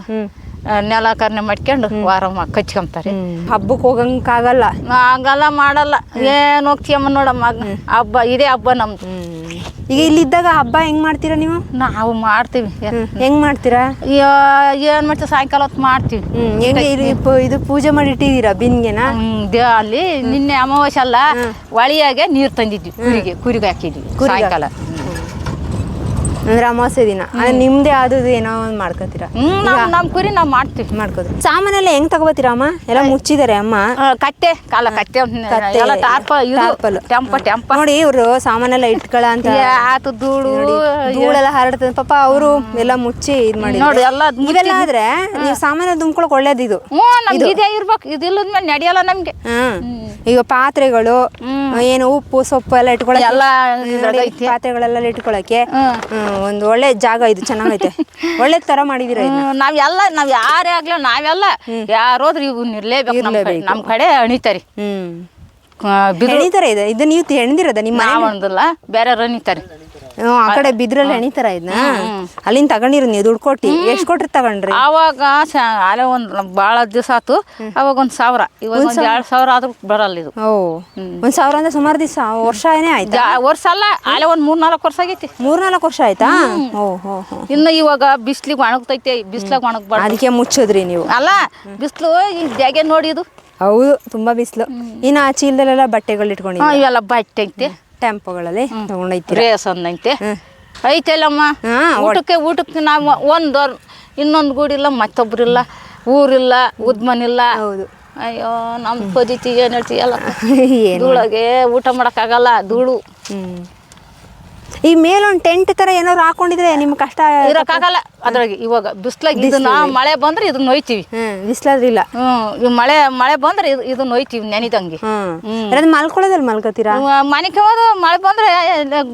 ನೆಲ ಕರ್ನೆ ಮಾಡ್ಕೊಂಡು ವಾರ ಕಚ್ಕೊಂತಾರೆ. ಹಬ್ಬಕ್ಕೆ ಹೋಗಂಕಾಗಲ್ಲ ಹಂಗಲ್ಲ ಮಾಡಲ್ಲ. ಏನು ಹೋಗ್ತೀಯಮ್ಮ ನೋಡಮ್ಮ. ಹಬ್ಬ ಇದೇ ಹಬ್ಬ ನಮ್ದು. ಈಗ ಇಲ್ಲಿದ್ದಾಗ ಹಬ್ಬ ಹೆಂಗ್ ಮಾಡ್ತೀರಾ ನೀವು? ನಾವು ಮಾಡ್ತೀವಿ. ಹೆಂಗ್ ಮಾಡ್ತೀರಾ? ಏನ್ ಮಾಡ್ತೀವಿ? ಸಾಯಂಕಾಲ ಹೊತ್ತು ಮಾಡ್ತೀವಿ. ಇದು ಪೂಜೆ ಮಾಡಿ ಇಟ್ಟಿದ್ದೀರಾ ಬಿನ್ಗೆನ? ಅಲ್ಲಿ ನಿನ್ನೆ ಅಮಾವಾಸ್ಯೆ ಅಲ್ಲ ಒಳಿಯಾಗೆ ನೀರು ತಂದಿದ್ವಿ. ಕುರಿಗೆ ಕುರಿಗೆ ಹಾಕಿದ್ವಿ ಸಾಯಂಕಾಲ. ಅಂದ್ರೆ ಅಮಾವಾಸ್ಯ ದಿನ. ನಿಮ್ದೇ ಆದದ್ದು ಏನೋ ಒಂದು ಮಾಡ್ಕೋತೀರಾ? ನಮ್ ಕುರಿ ನಾವ್ ಮಾಡ್ತೀವಿ. ಮಾಡ್ಕೋತೀರಾ ಸಾಮಾನೆಲ್ಲ ಹೆಂಗ್ ತಗೋತೀರಾ ಅಮ್ಮ? ಎಲ್ಲ ಮುಚ್ಚಿದಾರೆ ಅಮ್ಮ? ಕಟ್ಟೆ ಕಾಲ ಕಟ್ಟೆ ಎಲ್ಲ ಟೆಂಪ ಟೆಂಪ ನೋಡಿ ಇವ್ರು ಸಾಮಾನೆಲ್ಲ ಇಟ್ಕೊಳ ಅಂತ. ಆತು ಧೂಳು ಧೂಳೆಲ್ಲ ಹರಡ್ತದೆ. ಪಾಪ ಅವರು ಎಲ್ಲ ಮುಚ್ಚಿ ಇದ್ ಮಾಡಿ ನೋಡಿ ಎಲ್ಲ ಇವೆಲ್ಲ ಆದ್ರೆ ನೀವು ಸಾಮಾನ್ಯ ತುಂಬ್ಕೊಳಕ್ ಒಳ್ಳೇದಿದು. ಇದು. ಇದೇ ಇರ್ಬೇಕು. ಇದಿಲ್ಲದ ಮೇಲೆ ನಡೆಯಲ್ಲ ನಮ್ಗೆ. ಈಗ ಪಾತ್ರೆಗಳು ಏನು ಉಪ್ಪು ಸೊಪ್ಪು ಎಲ್ಲ ಇಟ್ಕೊಳಕ್ಕೆ. ಎಲ್ಲ ಪಾತ್ರೆಗಳೆಲ್ಲ ಇಟ್ಕೊಳಕ್ಕೆ. ಒಂದು ಒಳ್ಳೆ ಜಾಗ ಇದು ಚೆನ್ನಾಗೈತೆ. ಒಳ್ಳೆ ತರ ಮಾಡಿದಿರ ನಾವೆಲ್ಲ ನಾವ್ ಯಾರೇ ಆಗ್ಲಿ ನಾವೆಲ್ಲ ಯಾರೋದ್ರು ಇವ್ ಇರ್ಲೇಬೇಕು ನಮ್ ಕಡೆ. ನಮ್ಮ ಕಡೆ ಅಣಿತಾರಿ ಹ್ಮ್. ಹೆಣಿತಾರೆ ಇದೆ ಇದು ನೀವು ಹೆಣ್ದಿರದ? ನಿಮ್ಮ ಮನೆ ನಾವ್ ಒಂದಲ್ಲ ಬೇರೆ ಅಣಿತಾರೆ ಆ ಕಡೆ ಬಿದ್ರಲ್ಲಿ ಹೆಣಿತಾರ ಇದನ್ನ ಅಲ್ಲಿಂದ ತಗೊಂಡಿರ ನೀವು ದುಡ್ಡು ಕೊಟ್ಟಿ. ಎಷ್ಟು ಕೊಟ್ರಿ ತಗೊಂಡ್ರಿ? ಅವಾಗ ಅಲ್ಲೇ ಒಂದು ಭಾಳ ದಿವಸ ಆತು. ಅವಾಗ ಒಂದು ಸಾವಿರ. ಇವಾಗ ಒಂದು ಎರಡು ಸಾವಿರ ಆದ್ರೂ ಬರಲ್ಲ ಇದು. ಓ. ಒಂದ್ ಸಾವಿರ ಅಂದ್ರೆ ಸುಮಾರು ದಿವಸ ವರ್ಷ ಏನೇ ಆಯ್ತು? ವರ್ಷ ಅಲ್ಲ ಅಲ್ಲೇ ಒಂದು ಮೂರ್ ನಾಲ್ಕು ವರ್ಷ ಆಗೈತಿ. ಮೂರ್ನಾಲ್ಕು ವರ್ಷ ಆಯ್ತಾ? ಓ ಹೋ ಇನ್ನು ಇವಾಗ ಬಿಸ್ಲಿಗೆ ಒಣಗ್ತೈತೆ ಬಿಸ್ಲಾಗ ಒಣಗ್ಬಾರ್ದು. ಅದಕ್ಕೆ ಮುಚ್ಚೋದ್ರಿ ನೀವು. ಅಲ್ಲ ಬಿಸ್ಲು ಈ ಜಾಗೆ ನೋಡಿ ಇದು. ಹೌದು ತುಂಬಾ ಬಿಸಿಲು. ಇನ್ನು ಆ ಚೀಲದಲ್ಲೆಲ್ಲ ಬಟ್ಟೆಗಳು ಇಟ್ಕೊಂಡಿ ಇಟ್ಕೊಂಡಿದ್ದೀವಿ ಇವೆಲ್ಲ ಬಟ್ಟೆ ಐತೆ. ಟೆಂಪೋಗಳಲ್ಲಿ ತಗೊಂಡೈತಿ ರೇಸ್ ಒಂದೈತೆ. ಐತೆಲ್ಲಮ್ಮ? ಊಟಕ್ಕೆ ಊಟಕ್ಕೆ ನಾವು ಒಂದು ಇನ್ನೊಂದು ಗೂಡಿಲ್ಲ ಮತ್ತೊಬ್ಬರಿಲ್ಲ ಊರಿಲ್ಲ ಉದ್ಮನಿಲ್ಲ. ಹೌದು. ಅಯ್ಯೋ ನಮ್ಮ ಪದ್ಧತಿ ಏನು ಹೇಳ್ತೀಯಲ್ಲ? ಧೂಳಗೆ ಊಟ ಮಾಡೋಕ್ಕಾಗಲ್ಲ ಧೂಳು. ಹ್ಮ್. ಈ ಮೇಲೊಂದು ಟೆಂಟ್ ತರ ಏನಾದ್ರು ಹಾಕೊಂಡಿದ್ರೆ ನಿಮ್ ಕಷ್ಟ ಇರಕ್ಕಾಗಲ್ಲ. ಅದ್ರಾಗೆ ಇವಾಗ ಬಿಸ್ಲಾಗ ಇದನ್ನ ಮಳೆ ಬಂದ್ರೆ ಇದನ್ನ ಒಯ್ತೀವಿ ಹ್ಮ್ ಬಿಸ್ಲಾದ್ರಿಲ್ಲ. ಹ್ಮ್ ಮಳೆ ಮಳೆ ಬಂದ್ರೆ ಇದು ಇದನ್ನ ಒಯ್ತೀವಿ ನೆನಿದಂಗೆ. ಹ್ಮ್. ಮಲ್ಕೊಳ್ಳೋದಲ್ಲಿ ಮಲ್ಕೋತೀರಾ ಮನೆಗೆ ಹೋದ ಮಳೆ ಬಂದ್ರೆ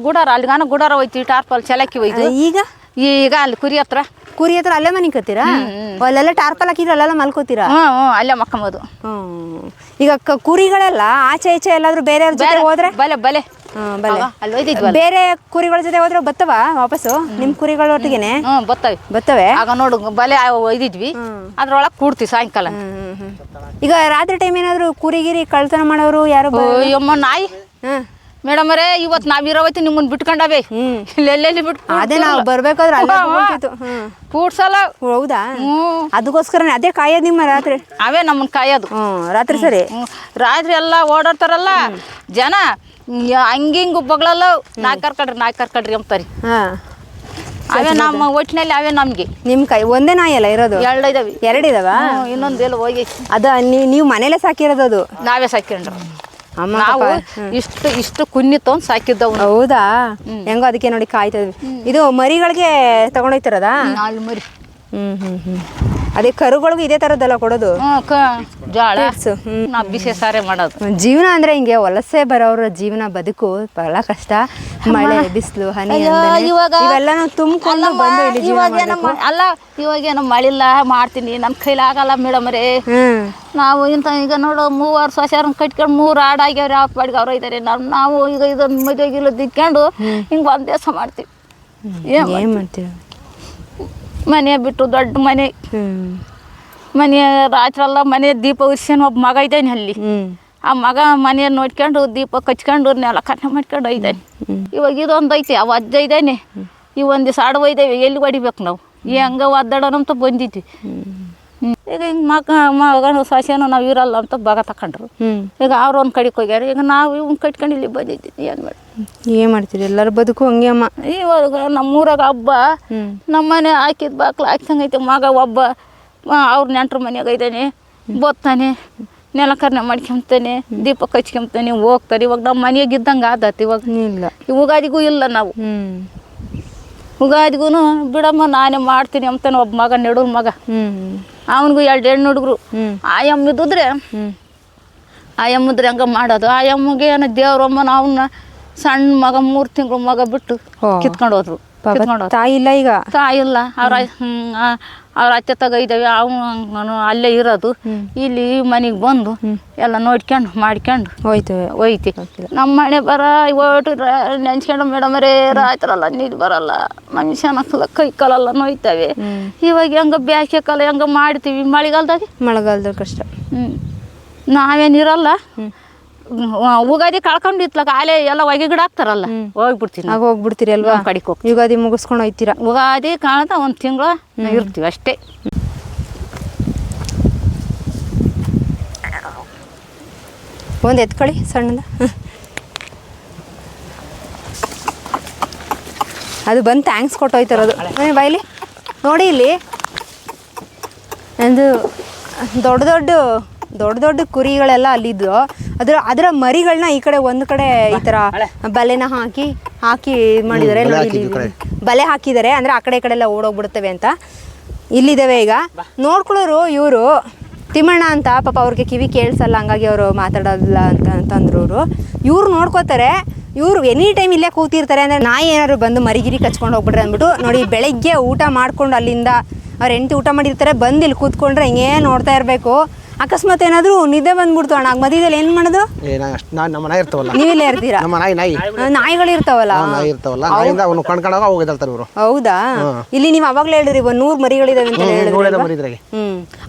ಗುಡಾರ ಅಲ್ಲಿಗಾನ ಗುಡಾರ ಹೋಯ್ತೀವಿ ಟಾರ್ಪಲ್ ಚಲಕ್ಕಿ ಒಯ್ದು. ಈಗ? ಈಗ ಅಲ್ಲಿ ಕುರಿ ಹತ್ರ. ಕುರಿ ಹತ್ರ ಅಲ್ಲೇ ಮನಿಕತ್ತೀರಾ ಅಲ್ಲೆಲ್ಲ ಟಾರ್ಪಲ್ ಹಾಕಿದ್ರೆ ಅಲ್ಲೆಲ್ಲ ಮಲ್ಕೋತೀರಾ? ಹ್ಞೂ ಅಲ್ಲೇ ಮಕ್ಕಂಬೋದು. ಹ್ಮ್. ಈಗ ಕುರಿಗಳೆಲ್ಲ ಆಚೆ ಈಚೆ ಎಲ್ಲಾದ್ರೂ ಬೇರೆಯವ್ರ ಜೊತೆ ಹೋದ್ರೆ? ಬಲೆ ಬಲೆ. ಬೇರೆ ಕುರಿಗಳ ಜೊತೆ ಹೋದ್ರೆ ಬತ್ತವ ವಾಪಸ್ ನಿಮ್ ಕುರಿಗಳ ಒಟ್ಟಿಗೆನೆ? ಬತ್ತವೆ. ಆಗ ನೋಡು ಬಲೆ ಒಯ್ದಿದ್ವಿ. ಅದ್ರೊಳಗೆ ಕೂಡ್ತೀವಿ ಸಾಯಂಕಾಲ. ಈಗ ರಾತ್ರಿ ಟೈಮ್ ಏನಾದ್ರು ಕುರಿಗಿರಿ ಕಳ್ತನ ಮಾಡೋರು ಯಾರು ಯಮ್ಮ ನಾಯಿ. ಮೇಡಮ್ ಅವರೇ ಇವತ್ತು ನಾವ್ ಇರೋವೈತಿ ನಿಮ್ಮನ್ನ ಬಿಟ್ಕೊಂಡವೆ. ಇಲ್ಲೆಲ್ಲೆಲ್ಲಿ ಬಿಟ್ಟು ಅದೇ ನಾವು ಬರ್ಬೇಕಾದ್ರೆ ಕೂಡ್ಸಲ್ಲ. ಹೌದಾ? ಅದಕ್ಕೋಸ್ಕರ ಅದಕ್ಕೋಸ್ಕರನೇ ಅದೇ ಕಾಯೋದು ನಿಮ್ಮ ರಾತ್ರಿ? ಅವೇ ನಮ್ಮನ್ನ ಕಾಯೋದು. ರಾತ್ರಿ ಸರಿ. ರಾತ್ರಿ ಎಲ್ಲ ಓಡಾಡ್ತಾರಲ್ಲ ಜನ ಹಂಗಿಂಗು ಬಗಳಲ್ಲ ನಾಲ್ಕು ಕರ್ಕಡ್ರಿ ನಾಲ್ಕು ಕರ್ಕಡ್ರಿ ಅಂತಾರೆ ಹಾ. ಅವೇ ನಮ್ಮ ಒಟ್ಟಿನಲ್ಲಿ ಅವೇ ನಮಗೆ. ನಿಮ್ ಕೈ ಒಂದೇ ನಾಯಿ ಅಲ್ಲ ಇರೋದು? ಎರಡು ಇದಾವೆ. ಎರಡು ಇನ್ನೊಂದು ಎಲ್ಲ ಹೋಗಿ. ಅದ ನೀವು ನೀವು ಮನೇಲೆ ಸಾಕಿರೋದು ಅದು? ನಾವೇ ಅಮ್ಮ ನಾವು. ಇಷ್ಟು ಇಷ್ಟು ಕುನ್ನಿ ಅಂತ ಸಾಕಿದ್ದವು. ಹೌದಾ? ಹೆಂಗೋ ಅದಕ್ಕೆ ನೋಡಿ ಕಾಯ್ತದ್ವಿ ಇದು ಮರಿಗಳಿಗೆ ತಗೊಂಡೋಯ್ತಿರದ ನಾಲ್ ಮರಿ ಹ್ಮ್ ಹ್ಮ್ ಹ್ಮ್. ಅದೇ ಕರುಗಳಿಗೂ ಇದೇ ತರದಲ್ಲ ಕೊಡೋದು? ಜೋಳ. ನಾವು ಬಿಸಿ ಸಾರೇ ಮಾಡೋದು. ಜೀವನ ಅಂದ್ರೆ ಹಿಂಗೆ ವಲಸೆ ಬರೋರ ಜೀವನ ಬದುಕು ಬಹಳ ಕಷ್ಟ. ಮಳೆ ಬಿಸಿಲು ಹನಿ ಇವಾಗ ಇವೆಲ್ಲನೂ ತುಂಬಿಕೊಂಡು ಅಲ್ಲಮ್ಮ, ಬಂದು ಇಲ್ಲಿ ಜೀವನ ಇವಾಗೇನೋ ಮಾಡ್ಬೇಕು. ಮಾ- ಅಲ್ಲ ಮಳಿಲ್ಲ ಮಾಡ್ತೀನಿ ನನ್ನ ಕೈಲಾಗಲ್ಲ ಮೇಡಮರೇ ರೀ ನಾವು ಇಂಥ ಈಗ ನೋಡು ಮೂವರು ಸೊಸೆಯವ್ರನ್ನ ಕಟ್ಕೊಂಡು ಮೂರು ಆಡಾಗ್ಯವ್ರು ಯಾವ ಪಾಡಿಗೆ ಅವ್ರು ಇದ್ದಾರೆ. ನಾವು ನಾವು ಈಗ ಇದೊಂದು ಮದುವೆಗಿಲ್ಲ ದಿಕ್ಕೊಂಡು ಹಿಂಗೆ ಒಂದೇ ದಿವಸ ಮಾಡ್ತೀವಿ. ಏನ್ ಮಾಡ್ತೀವಿ? ಏನ್ ಮನೆ ಬಿಟ್ಟು ದೊಡ್ಡ ಮನೆ. ಮನೆ ರಾತ್ರಿ ಎಲ್ಲ ಮನೆ ದೀಪ ಉರ್ಸ್ಕೊಂಡು ಒಬ್ಬ ಮಗ ಇದ್ದಾನೆ ಅಲ್ಲಿ. ಆ ಮಗ ಮನೆ ನೋಡ್ಕೊಂಡು ದೀಪ ಕಚ್ಕೊಂಡು ನೆಲ ಕಟ್ಟ ಮಾಡ್ಕೊಂಡು ಒಯ್ದಾನೆ ಇವಾಗ ಇದೊಂದು ಐತಿ ಅವ ಅಜ್ಜ ಇದ್ದಾನೆ ಈ ಒಂದು ದಿವಸ ಆಡು ಒಯ್ದೇವೆ ಎಲ್ಲಿ ಹೊಡಿಬೇಕು ನಾವು? ಈ ಹಂಗ ಒದ್ದಾಡೋಣ ಅಂತ ಬಂದಿದ್ವಿ. ಈಗ ಹಿಂಗೆ ಮಗ ಮಗನ ಸೊಸೆನೂ ನಾವು ಇರಲ್ಲ ಅಂತ ಬಾಗ ತಕೊಂಡ್ರು. ಈಗ ಅವ್ರು ಒಂದು ಕಡೆಗೆ ಹೋಗ್ಯಾರ. ಈಗ ನಾವು ಇವ್ನ ಕಟ್ಕೊಂಡು ಇಲ್ಲಿ ಬಂದಿದ್ದೀವಿ ಏನು ಮಾಡಿ ಏನ್ ಮಾಡ್ತೀರಿ? ಎಲ್ಲರ ಬದುಕು ಹಂಗೆ ಅಮ್ಮ. ಇವಾಗ ನಮ್ಮೂರಾಗ ಹಬ್ಬ. ನಮ್ಮನೆ ನಮ್ಮ ಮನೆ ಹಾಕಿದ ಬಾಕ್ಲು ಹಾಕ್ಸಂಗೈತೆ ಮಗ ಒಬ್ಬ. ಅವ್ರ ನೆಂಟ್ರ ಮನೆಯಾಗ ಇದ್ದಾನೆ ಬತ್ತಾನೆ. ನೆಲಕರ್ಣೆ ಮಾಡ್ಕೊಂತಾನೆ. ದೀಪ ಕಚ್ಕೊಂತಾನೆ. ಹೋಗ್ತಾರೆ. ಇವಾಗ ನಮ್ಮ ಮನೆಯಾಗ ಇದ್ದಂಗ ಆದತ್ ಇವಾಗ. ಇಲ್ಲ. ಯುಗಾದಿಗೂ ಇಲ್ಲ ನಾವು. ಹ್ಮ್ ಉಗಾದಿಗೂ ಬಿಡಮ್ಮ ನಾನೇ ಮಾಡ್ತೀನಿ ಅಂತಾನೆ ಒಬ್ಬ ಮಗ ನೆಡೂರ್ ಮಗ. ಹ್ಮ್ ಅವನಿಗೂ ಎರಡು ಹೆಣ್ಣು ಹುಡುಗರು. ಹ್ಮ್ ಆಯಮ್ಮ ಇದ್ದಿದ್ರೆ ಹ್ಮ್ ಆಯಮ್ಮದ್ರೆ ಹಂಗ ಮಾಡೋದು? ಆಯಮ್ಮಗೆ ಏನೋ ದೇವ್ರಮ್ಮನ ಅವನ್ನ ಸಣ್ಣ ಮಗ ಮೂರು ತಿಂಗಳು ಮಗ ಬಿಟ್ಟು ಕಿತ್ಕೊಂಡು ಹೋದ್ರು. ತಾಯಿ ಇಲ್ಲ ಈಗ? ತಾಯಿ ಇಲ್ಲ. ಅವ್ರ ಅವ್ರ ಅತ್ತೆ ತಗ ಇದ್ದಾವೆ ಅವನು ಅಲ್ಲೇ ಇರೋದು. ಇಲ್ಲಿ ಮನೆಗೆ ಬಂದು ಎಲ್ಲ ನೋಡ್ಕೊಂಡು ಮಾಡ್ಕೊಂಡು ಹೋಯ್ತೇವೆ ಹೋಯ್ತಿ. ನಮ್ಮ ಮನೆ ಬರ ಒಟ್ಟು ನೆನ್ಸ್ಕೊಂಡು ಮೇಡಮರೇ ರಾಯ್ತರಲ್ಲ ನೀರು ಬರಲ್ಲ. ಮನುಷ್ಯನ ಕೈ ಕಾಲೆಲ್ಲ ನೋಯ್ತವೆ. ಇವಾಗ ಹೆಂಗ ಬ್ಯಾಸಿಗೆ ಕಾಲ ಹೆಂಗ ಮಾಡ್ತೀವಿ? ಮಳೆಗಾಲದಾಗ? ಮಳೆಗಾಲದ ಕಷ್ಟ ಹ್ಞೂ ನಾವೇನಿರಲ್ಲ. ಉಗಾದಿ ಕಳ್ಕೊಂಡು ಇತ್ಲಾಗ ಆಲೆ ಎಲ್ಲ ಹೊಗೆ ಗಿಡ ಹಾಕ್ತಾರಲ್ಲ ಹೋಗ್ಬಿಡ್ತೀನಿ. ಆಗ ಹೋಗ್ಬಿಡ್ತೀರಿ ಅಲ್ವಾ? ಕಡೆಗ್ ಹೋಗ್ತೀವಿ. ಯುಗಾದಿ ಮುಗಿಸ್ಕೊಂಡು ಹೋಯ್ತೀರಾ? ಉಗಾದಿ ಕಾಣದ ಒಂದು ತಿಂಗಳು ಇರ್ತೀವಿ ಅಷ್ಟೇ. ಒಂದು ಎತ್ಕೊಳ್ಳಿ ಸಣ್ಣದ. ಅದು ಬಂದು ಥ್ಯಾಂಕ್ಸ್ ಕೊಟ್ಟೋಯ್ತಿರೋದು ಬಾಯ್ಲಿ ನೋಡಿ ಇಲ್ಲಿ. ಒಂದು ದೊಡ್ಡ ದೊಡ್ಡ ದೊಡ್ಡ ದೊಡ್ಡ ಕುರಿಗಳೆಲ್ಲ ಅಲ್ಲಿದ್ದು. ಅದರ ಅದರ ಮರಿಗಳನ್ನ ಈ ಕಡೆ ಒಂದು ಕಡೆ ಈ ಥರ ಬಲೆನ ಹಾಕಿ ಹಾಕಿ ಇದು ಮಾಡಿದ್ದಾರೆ. ಬಲೆ ಹಾಕಿದ್ದಾರೆ ಅಂದರೆ ಆ ಕಡೆ ಈ ಕಡೆ ಎಲ್ಲ ಓಡೋಗ್ಬಿಡ್ತವೆ ಅಂತ. ಇಲ್ಲಿದ್ದಾವೆ ಈಗ. ನೋಡ್ಕೊಳ್ಳೋರು ಇವರು. ತಿಮ್ಮಣ್ಣ ಅಂತ ಪಾಪ ಅವ್ರಿಗೆ ಕಿವಿ ಕೇಳಿಸಲ್ಲ ಹಂಗಾಗಿ ಅವರು ಮಾತಾಡೋದಿಲ್ಲ ಅಂತ ಅಂತಂದ್ರು ಅವರು ಇವ್ರು ನೋಡ್ಕೋತಾರೆ. ಇವರು ಎನಿ ಟೈಮ್ ಇಲ್ಲೇ ಕೂತಿರ್ತಾರೆ ಅಂದರೆ ನಾಯಿ ಏನಾದ್ರು ಬಂದು ಮರಿಗಿರಿ ಕಚ್ಕೊಂಡು ಹೋಗ್ಬಿಟ್ರೆ ಅಂದ್ಬಿಟ್ಟು ನೋಡಿ ಬೆಳಗ್ಗೆ ಊಟ ಮಾಡ್ಕೊಂಡು ಅಲ್ಲಿಂದ ಅವ್ರ ಹೆಂಡತಿ ಊಟ ಮಾಡಿರ್ತಾರೆ ಬಂದು ಇಲ್ಲಿ ಕೂತ್ಕೊಂಡ್ರೆ ಹಿಂಗೇ ನೋಡ್ತಾ ಇರಬೇಕು. ಅಕಸ್ಮಾತ್ ಏನಾದರೂ ನಿದ್ದೆ ಬಂದ್ಬಿಡ್ತು ಅಣ್ಣ. ಆಗ ಮಧ್ಯದಲ್ಲಿ ಏನು ಮಾಡೋದು? ಏ ನಾ ಅಷ್ಟು ನಾನು ನಮ್ಮ ಮನೆ ಇರ್ತಾವಲ್ಲ. ನೀವಿಲ್ಲೇ ಇರ್ತೀರಾ? ನಮ್ಮ ನಾಯಿ ನಾಯಿ. ನಾಯಿಗಳು ಇರ್ತಾವಲ್ಲ? ಆ, ನಾಯಿ ಇರ್ತಾವಲ್ಲ. ನಾಯಿಂದ ಅವನು ಕಣ್ಕೊಂಡಾಗ ಅವು ಎದ್ದೇಳ್ತಾರೆ ಇವರು. ಹೌದಾ? ಇಲ್ಲಿ ನೀವು ಅವಾಗಲೇ ಹೇಳಿದ್ರಿ ಒಂದು ನೂರು ಮರಿಗಳಿದಾವೆ ಅಂತ ಹೇಳಿದ್ರಿ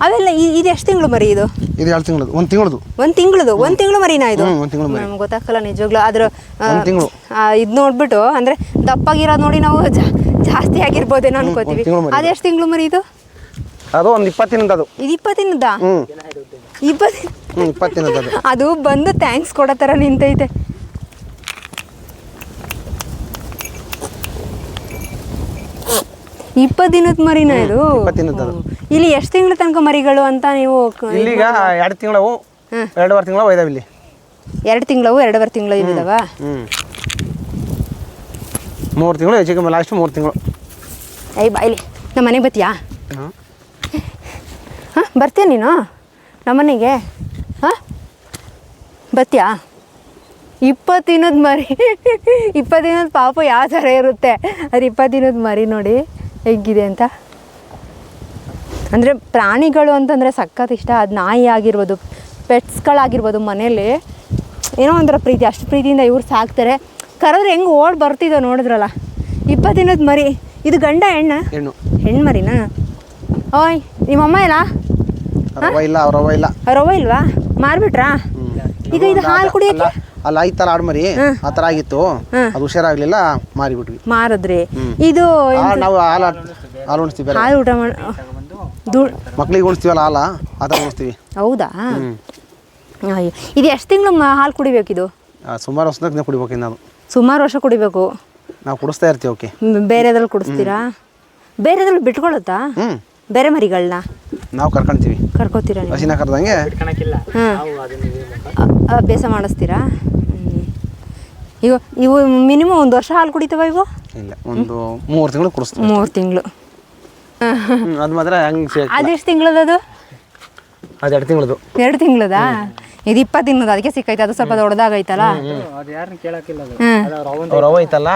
ಅವೆಲ್ಲ ಇದು ಎಷ್ಟು ತಿಂಗಳು ಮರಿ ಇದು? ಇದು ಎರಡು ತಿಂಗಳದು. ಒಂದು ತಿಂಗಳದು. ಒಂದ್ ತಿಂಗಳದು? ಒಂದ್ ತಿಂಗಳು ಮರಿನಾ ಇದು? ಒಂದ್ ತಿಂಗ್ಳು ಮರಿ. ನಮ್ಗೆ ಗೊತ್ತಾಗಲ್ಲ ನಿಜವಾಗ್ಲೂ. ಆದ್ರ ತಿಂಗಳು. ಇದು ನೋಡ್ಬಿಟ್ಟು ಅಂದ್ರೆ ದಪ್ಪಾಗಿರೋದು ನೋಡಿ ನಾವು ಜಾಸ್ತಿ ಆಗಿರ್ಬೋದೇನೋ ಅನ್ಕೋತೀವಿ. ಅದೆಷ್ಟು ತಿಂಗಳು ಮರಿ ಇದು? ಅದು ಒಂದು ಇಪ್ಪತ್ತಿನದ ಅದು. ಇದು ಇಪ್ಪತ್ತಿನದ ಇಪ್ಪತ್ತು ಇಪ್ಪತ್ತಿನದ ಅದು. ಅದು ಬಂದು ಥ್ಯಾಂಕ್ಸ್ ಕೊಡೋ ಥರ ನಿಂತೈತೆ. ಇಪ್ಪತ್ತು ದಿನದ ಮರಿನ ಇದು? ಇಪ್ಪತ್ತಿನದ ಅದು. ಇಲ್ಲಿ ಎಷ್ಟು ತಿಂಗಳ ತನಕ ಮರಿಗಳು ಅಂತ ನೀವು ಇಲ್ಲಿಗ ಎರಡು ತಿಂಗಳವು ಎರಡೂವರೆ ತಿಂಗಳು ಒಯ್ದಾವೆ ಇಲ್ಲಿ. ಎರಡು ತಿಂಗಳವು ಎರಡೂವರೆ ತಿಂಗಳು ಇದ್ದಾವ ಹ್ಞೂ ಮೂರು ತಿಂಗಳು ಹೆಚ್ಚಿಗೆ ಲಾಸ್ಟ್ ಮೂರು ತಿಂಗಳು. ಐ ಬಾಯ್ಲಿ ನಮ್ಮ ಮನೆಗೆ ಬತ್ತಿಯಾ? ಬರ್ತೀಯ ನೀನು? ನಮ್ಮನೆಗೆ? ಹಾಂ? ಬರ್ತೀಯಾ? ಇಪ್ಪತ್ತು ದಿನದ ಮರಿ. ಇಪ್ಪತ್ತು ದಿನದ ಪಾಪ ಯಾವ ಥರ ಇರುತ್ತೆ? ಅದು ಇಪ್ಪತ್ತು ದಿನದ ಮರಿ ನೋಡಿ ಹೆಗ್ಗಿದೆ ಅಂತ. ಅಂದರೆ ಪ್ರಾಣಿಗಳು ಅಂತಂದರೆ ಸಖತ್ ಇಷ್ಟ. ಅದು ನಾಯಿ ಆಗಿರ್ಬೋದು ಪೆಟ್ಸ್ಗಳಾಗಿರ್ಬೋದು ಮನೇಲಿ ಏನೋ ಒಂಥರ ಪ್ರೀತಿ. ಅಷ್ಟು ಪ್ರೀತಿಯಿಂದ ಇವ್ರು ಸಾಕ್ತಾರೆ. ಕರೆದ್ರೆ ಹೆಂಗೆ ಓಡ್ ಬರ್ತಿದ್ದೋ ನೋಡಿದ್ರಲ್ಲ. ಇಪ್ಪತ್ತು ದಿನದ ಮರಿ. ಇದು ಗಂಡ ಹೆಣ್ಣ? ಹೆಣ್ಣು. ಹೆಣ್ಣು ಮರಿನಾ? ಓಯ್ ನಿಮ್ಮಮ್ಮ ಇಲ್ಲ ರವ ಇಲ್ಲ ರವ ಇಲ್ಲ. ರವ ಇಲ್ವಾ? ಮಾರ್ಬಿಟ್ರಾ? ಈಗ ಇದು ಹಾಲು ಕುಡಿಯಕ್ಕೆ ಅಲ್ಲ ಐತಲ್ಲ ಆಡು ಮರಿ ಆ ಥರ ಆಗಿತ್ತು. ಅದು ಹುಷಾರಾಗ್ಲಿಲ್ಲ ಮಾರಿಬಿಟ್ವಿ. ಮಾರಿದ್ರಿ. ಇದು ನಾವು ಹಾಲು ಹಾಲು ಉಣಿಸ್ತೀವಿ ಹಾಲು ಊಟ ಮಾಡಿ ಮಕ್ಳಿಗೆ ಉಣಿಸ್ತೀವಲ್ಲ ಹಾಲ? ಆ ಥರ ಉಣಿಸ್ತೀವಿ. ಹೌದಾ? ಇದು ಎಷ್ಟು ತಿಂಗಳು ಹಾಲು ಕುಡಿಬೇಕು ಇದು ಸುಮಾರು ವರ್ಷದಾಗ ಕುಡಿಬೇಕು ಇನ್ನು ಸುಮಾರು ವರ್ಷ ಕುಡಿಬೇಕು? ನಾವು ಕುಡಿಸ್ತಾ ಇರ್ತೀವಿ ಓಕೆ. ಬೇರೆದ್ರಲ್ಲಿ ಕುಡಿಸ್ತೀರಾ? ಬೇರೆದ್ರಲ್ಲಿ ಬಿಟ್ಕೊಳುತ್ತಾ? ಬೇರೆ ಮರಿಗಳನ್ನ ನಾವು ಕರ್ಕೊಂತೀವಿ ಕರ್ಕೋತೀರಾ ನೀವು? ಹಸಿನ ಕರೆದಂಗೆ ಹಾಂ. ಅಭ್ಯಾಸ ಮಾಡಿಸ್ತೀರಾ. ಇವು ಇವು ಮಿನಿಮಮ್ ಒಂದು ವರ್ಷ ಹಾಲು ಕುಡಿತವ ಇವು? ಇಲ್ಲ ಒಂದು ಮೂರು ತಿಂಗಳು ಕುಡಿಸ್ತೀವಿ ಮೂರು ತಿಂಗಳು. ಅದು ಮಾತ್ರ ಹಂಗೆ ಅದೆಷ್ಟು ತಿಂಗಳದ ಅದು? ಎರಡು ತಿಂಗಳದು. ಎರಡು ತಿಂಗಳದಾ? ಇದು ಇಪ್ಪತ್ತು ದಿನದ ಅದಕ್ಕೆ ಸಿಕ್ಕೈತೆ ಅದು ಸ್ವಲ್ಪ ದೊಡ್ಡದಾಗೈತಲ್ಲ? ಅದು ಯಾರನ್ನ ಕೇಳಕ್ಕಿಲ್ಲ ಅದು. ಹ್ಮ್. ಅದು ಅವ್ರ ಅವ ಐತಲ್ಲ?